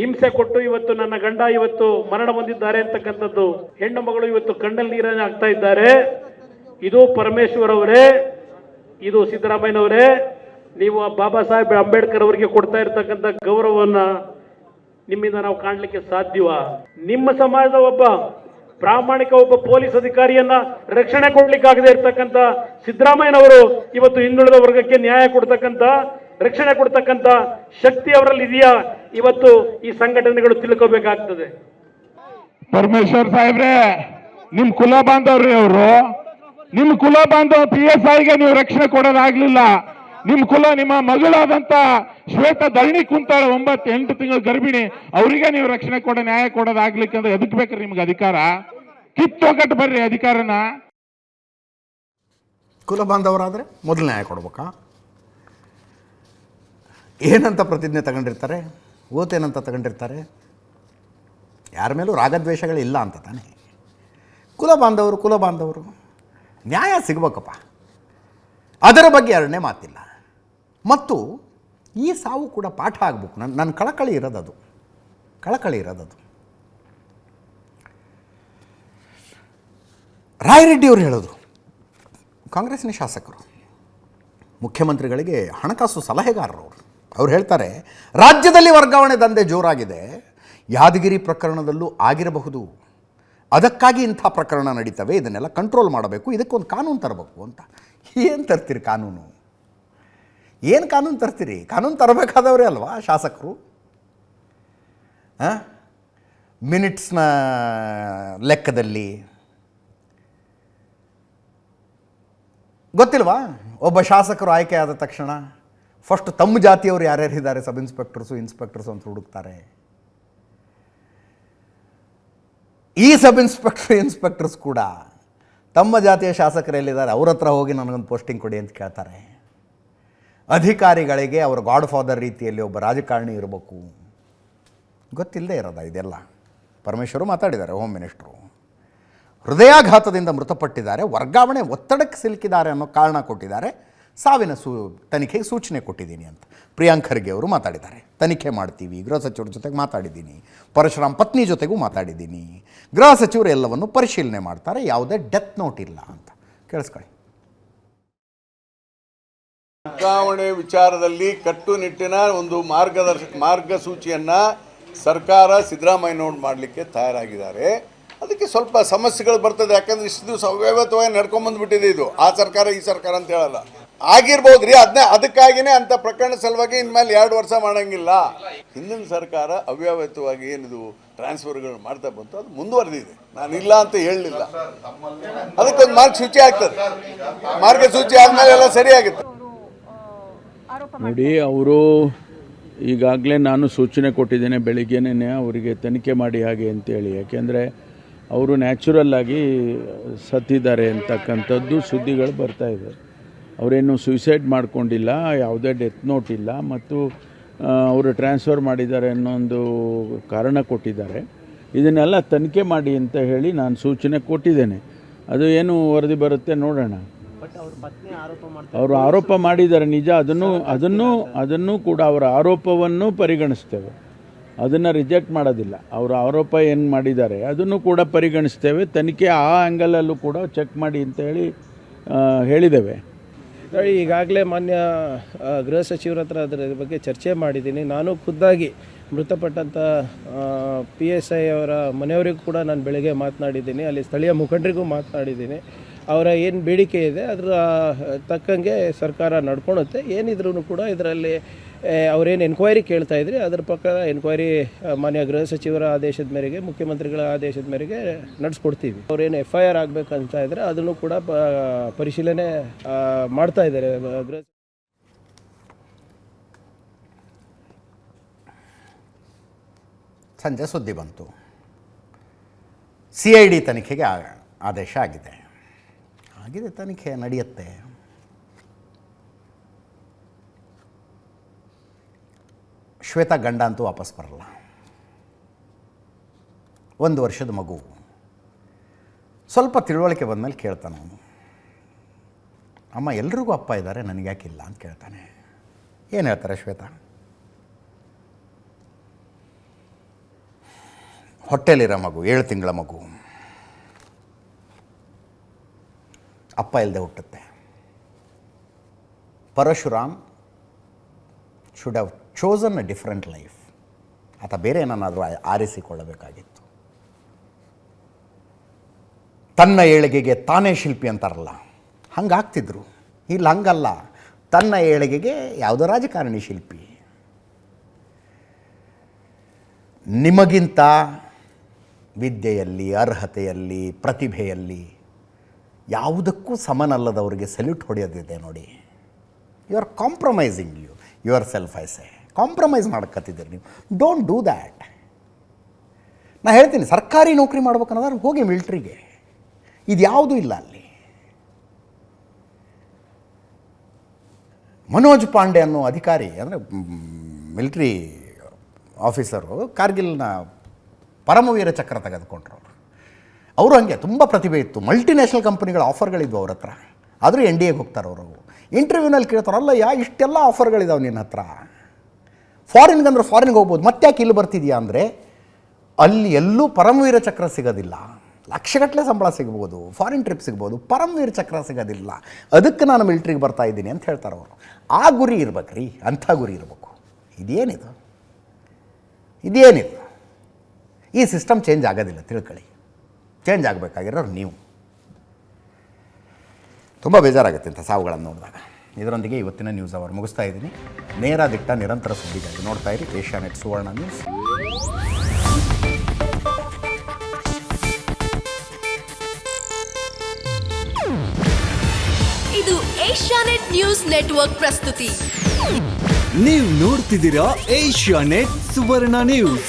ಹಿಂಸೆ ಕೊಟ್ಟು ಇವತ್ತು ನನ್ನ ಗಂಡ ಇವತ್ತು ಮರಣ ಹೊಂದಿದ್ದಾರೆ ಅಂತಕ್ಕಂಥದ್ದು. ಹೆಣ್ಣು ಮಗಳು ಇವತ್ತು ಕಣ್ಣಲ್ಲಿ ನೀರನ್ನು ಹಾಕ್ತಾ ಇದ್ದಾರೆ. ಇದು ಪರಮೇಶ್ವರ್ ಅವರೇ ಇದು ಸಿದ್ದರಾಮಯ್ಯನವರೇ ನೀವು ಬಾಬಾ ಸಾಹೇಬ್ ಅಂಬೇಡ್ಕರ್ ಅವರಿಗೆ ಕೊಡ್ತಾ ಇರ್ತಕ್ಕಂಥ ಗೌರವವನ್ನ ನಿಮ್ಮಿಂದ ನಾವು ಕಾಣಲಿಕ್ಕೆ ಸಾಧ್ಯವ? ನಿಮ್ಮ ಸಮಾಜದ ಒಬ್ಬ ಪ್ರಾಮಾಣಿಕ ಒಬ್ಬ ಪೊಲೀಸ್ ಅಧಿಕಾರಿಯನ್ನ ರಕ್ಷಣೆ ಕೊಡ್ಲಿಕ್ಕಾಗದೇ ಇರ್ತಕ್ಕಂಥ ಸಿದ್ದರಾಮಯ್ಯನವರು ಇವತ್ತು ಹಿಂದುಳಿದ ವರ್ಗಕ್ಕೆ ನ್ಯಾಯ ಕೊಡ್ತಕ್ಕಂಥ, ರಕ್ಷಣೆ ಕೊಡ್ತಕ್ಕಂಥ ಶಕ್ತಿ ಅವರಲ್ಲಿ ಇದೆಯಾ? ಇವತ್ತು ಈ ಸಂಘಟನೆಗಳು ತಿಳ್ಕೋಬೇಕಾಗ್ತದೆ. ಪರಮೇಶ್ವರ್ ಸಾಹೇಬ್ರೆ, ನಿಮ್ ಕುಲ ಬಾಂಧವ್ರಿ ಅವರು ನಿಮ್ ಕುಲ ಬಾಂಧವ ಪಿ ಎಸ್ ಐಗೆ ನೀವು ರಕ್ಷಣೆ ಕೊಡೋದಾಗ್ಲಿಲ್ಲ. ನಿಮ್ ಕುಲ, ನಿಮ್ಮ ಮಗಳಾದಂತ ಶ್ವೇತ ಧರಣಿ ಕುಂತಾಳ ಒಂಬತ್ತು ಎಂಟು ತಿಂಗಳ ಗರ್ಭಿಣಿ, ಅವರಿಗೆ ನೀವು ರಕ್ಷಣೆ ಕೊಡ, ನ್ಯಾಯ ಕೊಡೋದಾಗ್ಲಿಕ್ಕೆ ಅಂದ್ರೆ ಎದಕ್ ಬೇಕ್ರಿ ನಿಮ್ಗೆ ಅಧಿಕಾರ? ಕಿತ್ತೋಗಟ್ಟು ಬರ್ರಿ ಅಧಿಕಾರನ. ಕುಲ ಬಾಂಧವರಾದ್ರೆ ಮೊದಲು ನ್ಯಾಯ ಕೊಡ್ಬೇಕಾ? ಏನಂತ ಪ್ರತಿಜ್ಞೆ ತಗೊಂಡಿರ್ತಾರೆ? ಓತೇನಂತ ತಗೊಂಡಿರ್ತಾರೆ? ಯಾರ ಮೇಲೂ ರಾಗದ್ವೇಷಗಳಿಲ್ಲ ಅಂತ ತಾನೆ. ಕುಲ ಬಾಂಧವರು ಕುಲ ಬಾಂಧವರು. ನ್ಯಾಯ ಸಿಗ್ಬೇಕಪ್ಪ. ಅದರ ಬಗ್ಗೆ ಎರಡನೇ ಮಾತಿಲ್ಲ. ಮತ್ತು ಈ ಸಾವು ಕೂಡ ಪಾಠ ಆಗಬೇಕು. ನನ್ನ ನನ್ನ ಕಳಕಳಿ ಇರೋದದು. ಕಳಕಳಿ ಇರೋದದು. ರಾಯರೆಡ್ಡಿಯವರು ಹೇಳೋದು ಕಾಂಗ್ರೆಸ್ನ ಶಾಸಕರು, ಮುಖ್ಯಮಂತ್ರಿಗಳಿಗೆ ಹಣಕಾಸು ಸಲಹೆಗಾರರು ಅವರು ಅವ್ರು ಹೇಳ್ತಾರೆ, ರಾಜ್ಯದಲ್ಲಿ ವರ್ಗಾವಣೆ ದಂಧೆ ಜೋರಾಗಿದೆ, ಯಾದಗಿರಿ ಪ್ರಕರಣದಲ್ಲೂ ಆಗಿರಬಹುದು. ಅದಕ್ಕಾಗಿ ಇಂಥ ಪ್ರಕರಣ ನಡೀತವೆ, ಇದನ್ನೆಲ್ಲ ಕಂಟ್ರೋಲ್ ಮಾಡಬೇಕು, ಇದಕ್ಕೊಂದು ಕಾನೂನು ತರಬೇಕು ಅಂತ. ಏನು ತರ್ತೀರಿ ಕಾನೂನು? ಏನು ಕಾನೂನು ತರ್ತೀರಿ? ಕಾನೂನು ತರಬೇಕಾದವರೇ ಅಲ್ವಾ ಶಾಸಕರು? ಮಿನಿಟ್ಸ್ನ ಲೆಕ್ಕದಲ್ಲಿ. ಗೊತ್ತಿಲ್ವಾ? ಒಬ್ಬ ಶಾಸಕರು ಆಯ್ಕೆ ಆದ ತಕ್ಷಣ ಫಸ್ಟ್ ತಮ್ಮ ಜಾತಿಯವರು ಯಾರ್ಯಾರು ಇದ್ದಾರೆ ಸಬ್ ಇನ್ಸ್ಪೆಕ್ಟರ್ಸು ಇನ್ಸ್ಪೆಕ್ಟರ್ಸು ಅಂತ ಹುಡುಕ್ತಾರೆ. ಈ ಸಬ್ ಇನ್ಸ್ಪೆಕ್ಟರ್, ಇನ್ಸ್ಪೆಕ್ಟರ್ಸ್ ಕೂಡ ತಮ್ಮ ಜಾತಿಯ ಶಾಸಕರು ಎಲ್ಲಿದ್ದಾರೆ? ಅವ್ರ ಹತ್ರ ಹೋಗಿ ನನಗೊಂದು ಪೋಸ್ಟಿಂಗ್ ಕೊಡಿ ಅಂತ ಕೇಳ್ತಾರೆ. ಅಧಿಕಾರಿಗಳಿಗೆ ಅವರ ಗಾಡ್ ಫಾದರ್ ರೀತಿಯಲ್ಲಿ ಒಬ್ಬ ರಾಜಕಾರಣಿ ಇರಬೇಕು. ಗೊತ್ತಿಲ್ಲದೆ ಇರೋದ ಇದೆಲ್ಲ? ಪರಮೇಶ್ವರು ಮಾತಾಡಿದ್ದಾರೆ ಹೋಮ್ ಮಿನಿಸ್ಟ್ರು ಹೃದಯಾಘಾತದಿಂದ ಮೃತಪಟ್ಟಿದ್ದಾರೆ, ವರ್ಗಾವಣೆ ಒತ್ತಡಕ್ಕೆ ಸಿಲುಕಿದ್ದಾರೆ ಅನ್ನೋ ಕಾರಣ ಕೊಟ್ಟಿದ್ದಾರೆ. ಸಾವಿನ ಸೂ, ತನಿಖೆಗೆ ಸೂಚನೆ ಕೊಟ್ಟಿದ್ದೀನಿ ಅಂತ ಪ್ರಿಯಾಂಕ್ ಖರ್ಗೆ ಅವರು ಮಾತಾಡಿದ್ದಾರೆ. ತನಿಖೆ ಮಾಡ್ತೀವಿ, ಗೃಹ ಸಚಿವರ ಜೊತೆಗೆ ಮಾತಾಡಿದ್ದೀನಿ, ಪರಶುರಾಮ್ ಪತ್ನಿ ಜೊತೆಗೂ ಮಾತಾಡಿದ್ದೀನಿ. ಗೃಹ ಸಚಿವರು ಎಲ್ಲವನ್ನು ಪರಿಶೀಲನೆ ಮಾಡ್ತಾರೆ, ಯಾವುದೇ ಡೆತ್ ನೋಟ್ ಇಲ್ಲ ಅಂತ. ಕೇಳಿಸ್ಕೊಳ್ಳಿ. ವರ್ಗಾವಣೆ ವಿಚಾರದಲ್ಲಿ ಕಟ್ಟುನಿಟ್ಟಿನ ಒಂದು ಮಾರ್ಗದರ್ಶಕ ಮಾರ್ಗಸೂಚಿಯನ್ನ ಸರ್ಕಾರ ಸಿದ್ದರಾಮಯ್ಯನವ್ರು ಮಾಡಲಿಕ್ಕೆ ತಯಾರಾಗಿದ್ದಾರೆ. ಅದಕ್ಕೆ ಸ್ವಲ್ಪ ಸಮಸ್ಯೆಗಳು ಬರ್ತದೆ. ಯಾಕಂದ್ರೆ ಇಷ್ಟು ದಿವಸ ಅವ್ಯವತವಾಗಿ ನಡ್ಕೊಂಬಂದ್ಬಿಟ್ಟಿದೆ ಇದು. ಆ ಸರ್ಕಾರ, ಈ ಸರ್ಕಾರ ಅಂತ ಹೇಳಲ್ಲ. ಆಗಿರ್ಬೋದ್ರಿ ಅದನ್ನೇ ಅದಕ್ಕಾಗಿನೇ ಅಂತ ಪ್ರಕರಣ ಸಲುವಾಗಿ ಇನ್ಮೇಲೆ ಎರಡು ವರ್ಷ ಮಾಡಂಗಿಲ್ಲ. ಹಿಂದಿನ ಸರ್ಕಾರ ಅವ್ಯವಹಿತವಾಗಿ ಏನಿದು ಟ್ರಾನ್ಸ್ಫರ್ಗಳು ಮಾಡ್ತಾ ಬಂತು. ಅದು ಮುಂದುವರೆದಿದೆ. ನಾನು ಇಲ್ಲ ಅಂತ ಹೇಳಲಿಲ್ಲ. ಅದಕ್ಕೊಂದು ಮಾರ್ಗಸೂಚಿ ಆಗ್ತದೆ. ಮಾರ್ಗಸೂಚಿ ಆದ್ಮೇಲೆ ಎಲ್ಲ ಸರಿಯಾಗುತ್ತೆ. ನೋಡಿ ಅವರು ಈಗಾಗಲೇ ನಾನು ಸೂಚನೆ ಕೊಟ್ಟಿದ್ದೇನೆ ಬೆಳಿಗ್ಗೆನೇ ಅವರಿಗೆ ತನಿಖೆ ಮಾಡಿ ಹಾಗೆ ಅಂತೇಳಿ. ಯಾಕೆಂದರೆ ಅವರು ನ್ಯಾಚುರಲ್ ಆಗಿ ಸತ್ತಿದ್ದಾರೆ ಅಂತಕ್ಕಂಥದ್ದು ಸುದ್ದಿಗಳು ಬರ್ತಾ ಇದೆ. ಅವರೇನು ಸೂಸೈಡ್ ಮಾಡ್ಕೊಂಡಿಲ್ಲ ಯಾವುದೇ ಡೆತ್ ನೋಟ್ ಇಲ್ಲ ಮತ್ತು ಅವರು ಟ್ರಾನ್ಸ್ಫರ್ ಮಾಡಿದ್ದಾರೆ ಅನ್ನೋ ಒಂದು ಕಾರಣ ಕೊಟ್ಟಿದ್ದಾರೆ. ಇದನ್ನೆಲ್ಲ ತನಿಖೆ ಮಾಡಿ ಅಂತ ಹೇಳಿ ನಾನು ಸೂಚನೆ ಕೊಟ್ಟಿದ್ದೇನೆ. ಅದು ಏನು ವರದಿ ಬರುತ್ತೆ ನೋಡೋಣ. ಅವರು ಆರೋಪ ಮಾಡಿದ್ದಾರೆ ನಿಜ. ಅದನ್ನು ಅದನ್ನು ಅದನ್ನು ಕೂಡ ಅವರ ಆರೋಪವನ್ನು ಪರಿಗಣಿಸ್ತೇವೆ. ಅದನ್ನು ರಿಜೆಕ್ಟ್ ಮಾಡೋದಿಲ್ಲ. ಅವರ ಆರೋಪ ಏನು ಮಾಡಿದ್ದಾರೆ ಅದನ್ನು ಕೂಡ ಪರಿಗಣಿಸ್ತೇವೆ. ತನಿಖೆ ಆ ಆ್ಯಂಗಲಲ್ಲೂ ಕೂಡ ಚೆಕ್ ಮಾಡಿ ಅಂತ ಹೇಳಿ ಹೇಳಿದ್ದೇವೆ. ಈಗಾಗಲೇ ಮಾನ್ಯ ಗೃಹ ಸಚಿವರ ಹತ್ರ ಅದರ ಬಗ್ಗೆ ಚರ್ಚೆ ಮಾಡಿದ್ದೀನಿ. ನಾನು ಖುದ್ದಾಗಿ ಮೃತಪಟ್ಟಂಥ ಪಿ ಎಸ್ ಐ ಅವರ ಮನೆಯವರಿಗೂ ಕೂಡ ನಾನು ಬೆಳಗ್ಗೆ ಮಾತನಾಡಿದ್ದೀನಿ. ಅಲ್ಲಿ ಸ್ಥಳೀಯ ಮುಖಂಡರಿಗೂ ಮಾತನಾಡಿದ್ದೀನಿ. ಅವರ ಏನು ಬೇಡಿಕೆ ಇದೆ, ಅದರ ತಕ್ಕಂಗೆ ಸರ್ಕಾರ ನಡ್ಕೊಳುತ್ತೆ. ಏನಿದ್ರೂ ಕೂಡ ಇದರಲ್ಲಿ ಅವರೇನು ಎನ್ಕ್ವೈರಿ ಕೇಳ್ತಾ ಇದ್ರಿ, ಅದ್ರ ಪಕ್ಕ ಎನ್ಕ್ವೈರಿ ಮಾನ್ಯ ಗೃಹ ಸಚಿವರ ಆದೇಶದ ಮೇರೆಗೆ, ಮುಖ್ಯಮಂತ್ರಿಗಳ ಆದೇಶದ ಮೇರೆಗೆ ನಡೆಸ್ಕೊಡ್ತೀವಿ. ಅವ್ರೇನು ಎಫ್ ಐ ಆರ್ ಆಗಬೇಕಂತ ಇದ್ರೆ ಅದನ್ನು ಕೂಡ ಪರಿಶೀಲನೆ ಮಾಡ್ತಾ ಇದ್ದಾರೆ. ಗೃಹ ಸಂಜೆ ಸುದ್ದಿ ಬಂತು. ಸಿ ಐ ಡಿ ತನಿಖೆಗೆ ಆದೇಶ ಆಗಿದೆ. ಆಗಿದೆ ತನಿಖೆ ನಡೆಯುತ್ತೆ. ಶ್ವೇತಾ ಗಂಡ ಅಂತೂ ವಾಪಸ್ ಬರಲ್ಲ. ಒಂದು ವರ್ಷದ ಮಗು. ಸ್ವಲ್ಪ ತಿಳುವಳಿಕೆ ಬಂದಮೇಲೆ ಕೇಳ್ತಾನೆ ಅವನು. ಅಮ್ಮ, ಎಲ್ರಿಗೂ ಅಪ್ಪ ಇದ್ದಾರೆ ನನಗ್ಯಾಕಿಲ್ಲ ಅಂತ ಕೇಳ್ತಾನೆ. ಏನು ಹೇಳ್ತಾರೆ ಶ್ವೇತಾ? ಹೊಟ್ಟೆಲಿರೋ ಮಗು, ಏಳು ತಿಂಗಳ ಮಗು. ಅಪ್ಪ ಇಲ್ಲದೆ ಹುಟ್ಟುತ್ತೆ. Parashuram should have chosen a different life ಆತ ಬೇರೆ ಏನನ್ನಾದರೂ ಆರಿಸಿಕೊಳ್ಳಬೇಕಾಗಿತ್ತು. ತನ್ನ ಏಳಿಗೆಗೆ ತಾನೇ ಶಿಲ್ಪಿ ಅಂತಾರಲ್ಲ, ಹಂಗಾಗ್ತಿದ್ರು. ಇಲ್ಲ, ಹಂಗಲ್ಲ. ತನ್ನ ಏಳಿಗೆಗೆ ಯಾವುದೋ ರಾಜಕಾರಣಿ ಶಿಲ್ಪಿ. ನಿಮಗಿಂತ ವಿದ್ಯೆಯಲ್ಲಿ, ಅರ್ಹತೆಯಲ್ಲಿ, ಪ್ರತಿಭೆಯಲ್ಲಿ ಯಾವುದಕ್ಕೂ ಸಮನಲ್ಲದವರಿಗೆ ಸಲ್ಯೂಟ್ ಹೊಡೆಯೋದಿದೆ ನೋಡಿ. You are compromising you yourself ಐಸೆ compromise ಮಾಡ್ಕತ್ತಿದ್ದೀರಿ ನೀವು. ಡೋಂಟ್ ಡೂ ದ್ಯಾಟ್ ನಾನು ಹೇಳ್ತೀನಿ, ಸರ್ಕಾರಿ ನೌಕರಿ ಮಾಡ್ಬೇಕನ್ನೋದಾದ್ರೆ ಹೋಗಿ ಮಿಲ್ಟ್ರಿಗೆ ಇದು ಯಾವುದೂ ಇಲ್ಲ ಅಲ್ಲಿ. ಮನೋಜ್ ಪಾಂಡೆ ಅನ್ನೋ ಅಧಿಕಾರಿ, ಅಂದರೆ ಮಿಲ್ಟ್ರಿ ಆಫೀಸರು ಕಾರ್ಗಿಲ್ನ ಪರಮವೀರ ಚಕ್ರ ತೆಗೆದುಕೊಂಡ್ರು. ಅವರು ಹಾಗೆ, ತುಂಬ ಪ್ರತಿಭೆ ಇತ್ತು. ಮಲ್ಟಿನ್ಯಾಷನಲ್ ಕಂಪ್ನಿಗಳ ಆಫರ್ಗಳಿದ್ವು ಅವ್ರ ಹತ್ರ. ಆದರೂ ಎನ್ ಡಿ ಎಗೆ ಹೋಗ್ತಾರೆ ಅವರು. ಇಂಟರ್ವ್ಯೂನಲ್ಲಿ ಕೇಳ್ತಾರಲ್ಲ ಯಾ, ಇಷ್ಟೆಲ್ಲ ಆಫರ್ಗಳಿದಾವೆ ನಿನ್ನ ಹತ್ರ? ಫಾರಿನ್ಗಂದ್ರೆ ಫಾರಿನ್ಗೆ ಹೋಗ್ಬೋದು. ಮತ್ತೆ ಯಾಕೆ ಇಲ್ಲಿ ಬರ್ತಿದ್ಯಾ ಅಂದರೆ, ಅಲ್ಲಿ ಎಲ್ಲೂ ಪರಮವೀರ ಚಕ್ರ ಸಿಗೋದಿಲ್ಲ. ಲಕ್ಷಗಟ್ಟಲೆ ಸಂಬಳ ಸಿಗ್ಬೋದು. ಫಾರಿನ್ ಟ್ರಿಪ್ ಸಿಗ್ಬೋದು. ಪರಮವೀರ ಚಕ್ರ ಸಿಗೋದಿಲ್ಲ. ಅದಕ್ಕೆ ನಾನು ಮಿಲ್ಟ್ರಿಗೆ ಬರ್ತಾ ಇದ್ದೀನಿ ಅಂತ ಹೇಳ್ತಾರೆ ಅವರು. ಆ ಗುರಿ ಇರ್ಬೇಕು ರೀ ಅಂಥ ಗುರಿ ಇರಬೇಕು. ಇದೇನಿದು? ಇದೇನಿದು? ಈ ಸಿಸ್ಟಮ್ ಚೇಂಜ್ ಆಗೋದಿಲ್ಲ, ತಿಳ್ಕೊಳ್ಳಿ. ಚೇಂಜ್ ಆಗಬೇಕಾಗಿರೋರು ನೀವು. ತುಂಬ ಬೇಜಾರಾಗುತ್ತೆ ಇಂಥ ಸಾವುಗಳನ್ನು ನೋಡಿದಾಗ. ಇದರೊಂದಿಗೆ ಇವತ್ತಿನ ನ್ಯೂಸ್ ಅವರ್ ಮುಗಿಸ್ತಾ ಇದ್ದೀನಿ. ನೇರ ದಿಟ್ಟ ನಿರಂತರ ಸುದ್ದಿಗಾಗಿ ನೋಡ್ತಾ ಇರಿ ಏಷ್ಯಾನೆಟ್ ಸುವರ್ಣ ನ್ಯೂಸ್ ಇದು ಏಷ್ಯಾನೆಟ್ ನ್ಯೂಸ್ ನೆಟ್ವರ್ಕ್ ಪ್ರಸ್ತುತಿ. ನೀವು ನೋಡ್ತಿದ್ದೀರಾ ಏಷ್ಯಾ ನೆಟ್ ಸುವರ್ಣ ನ್ಯೂಸ್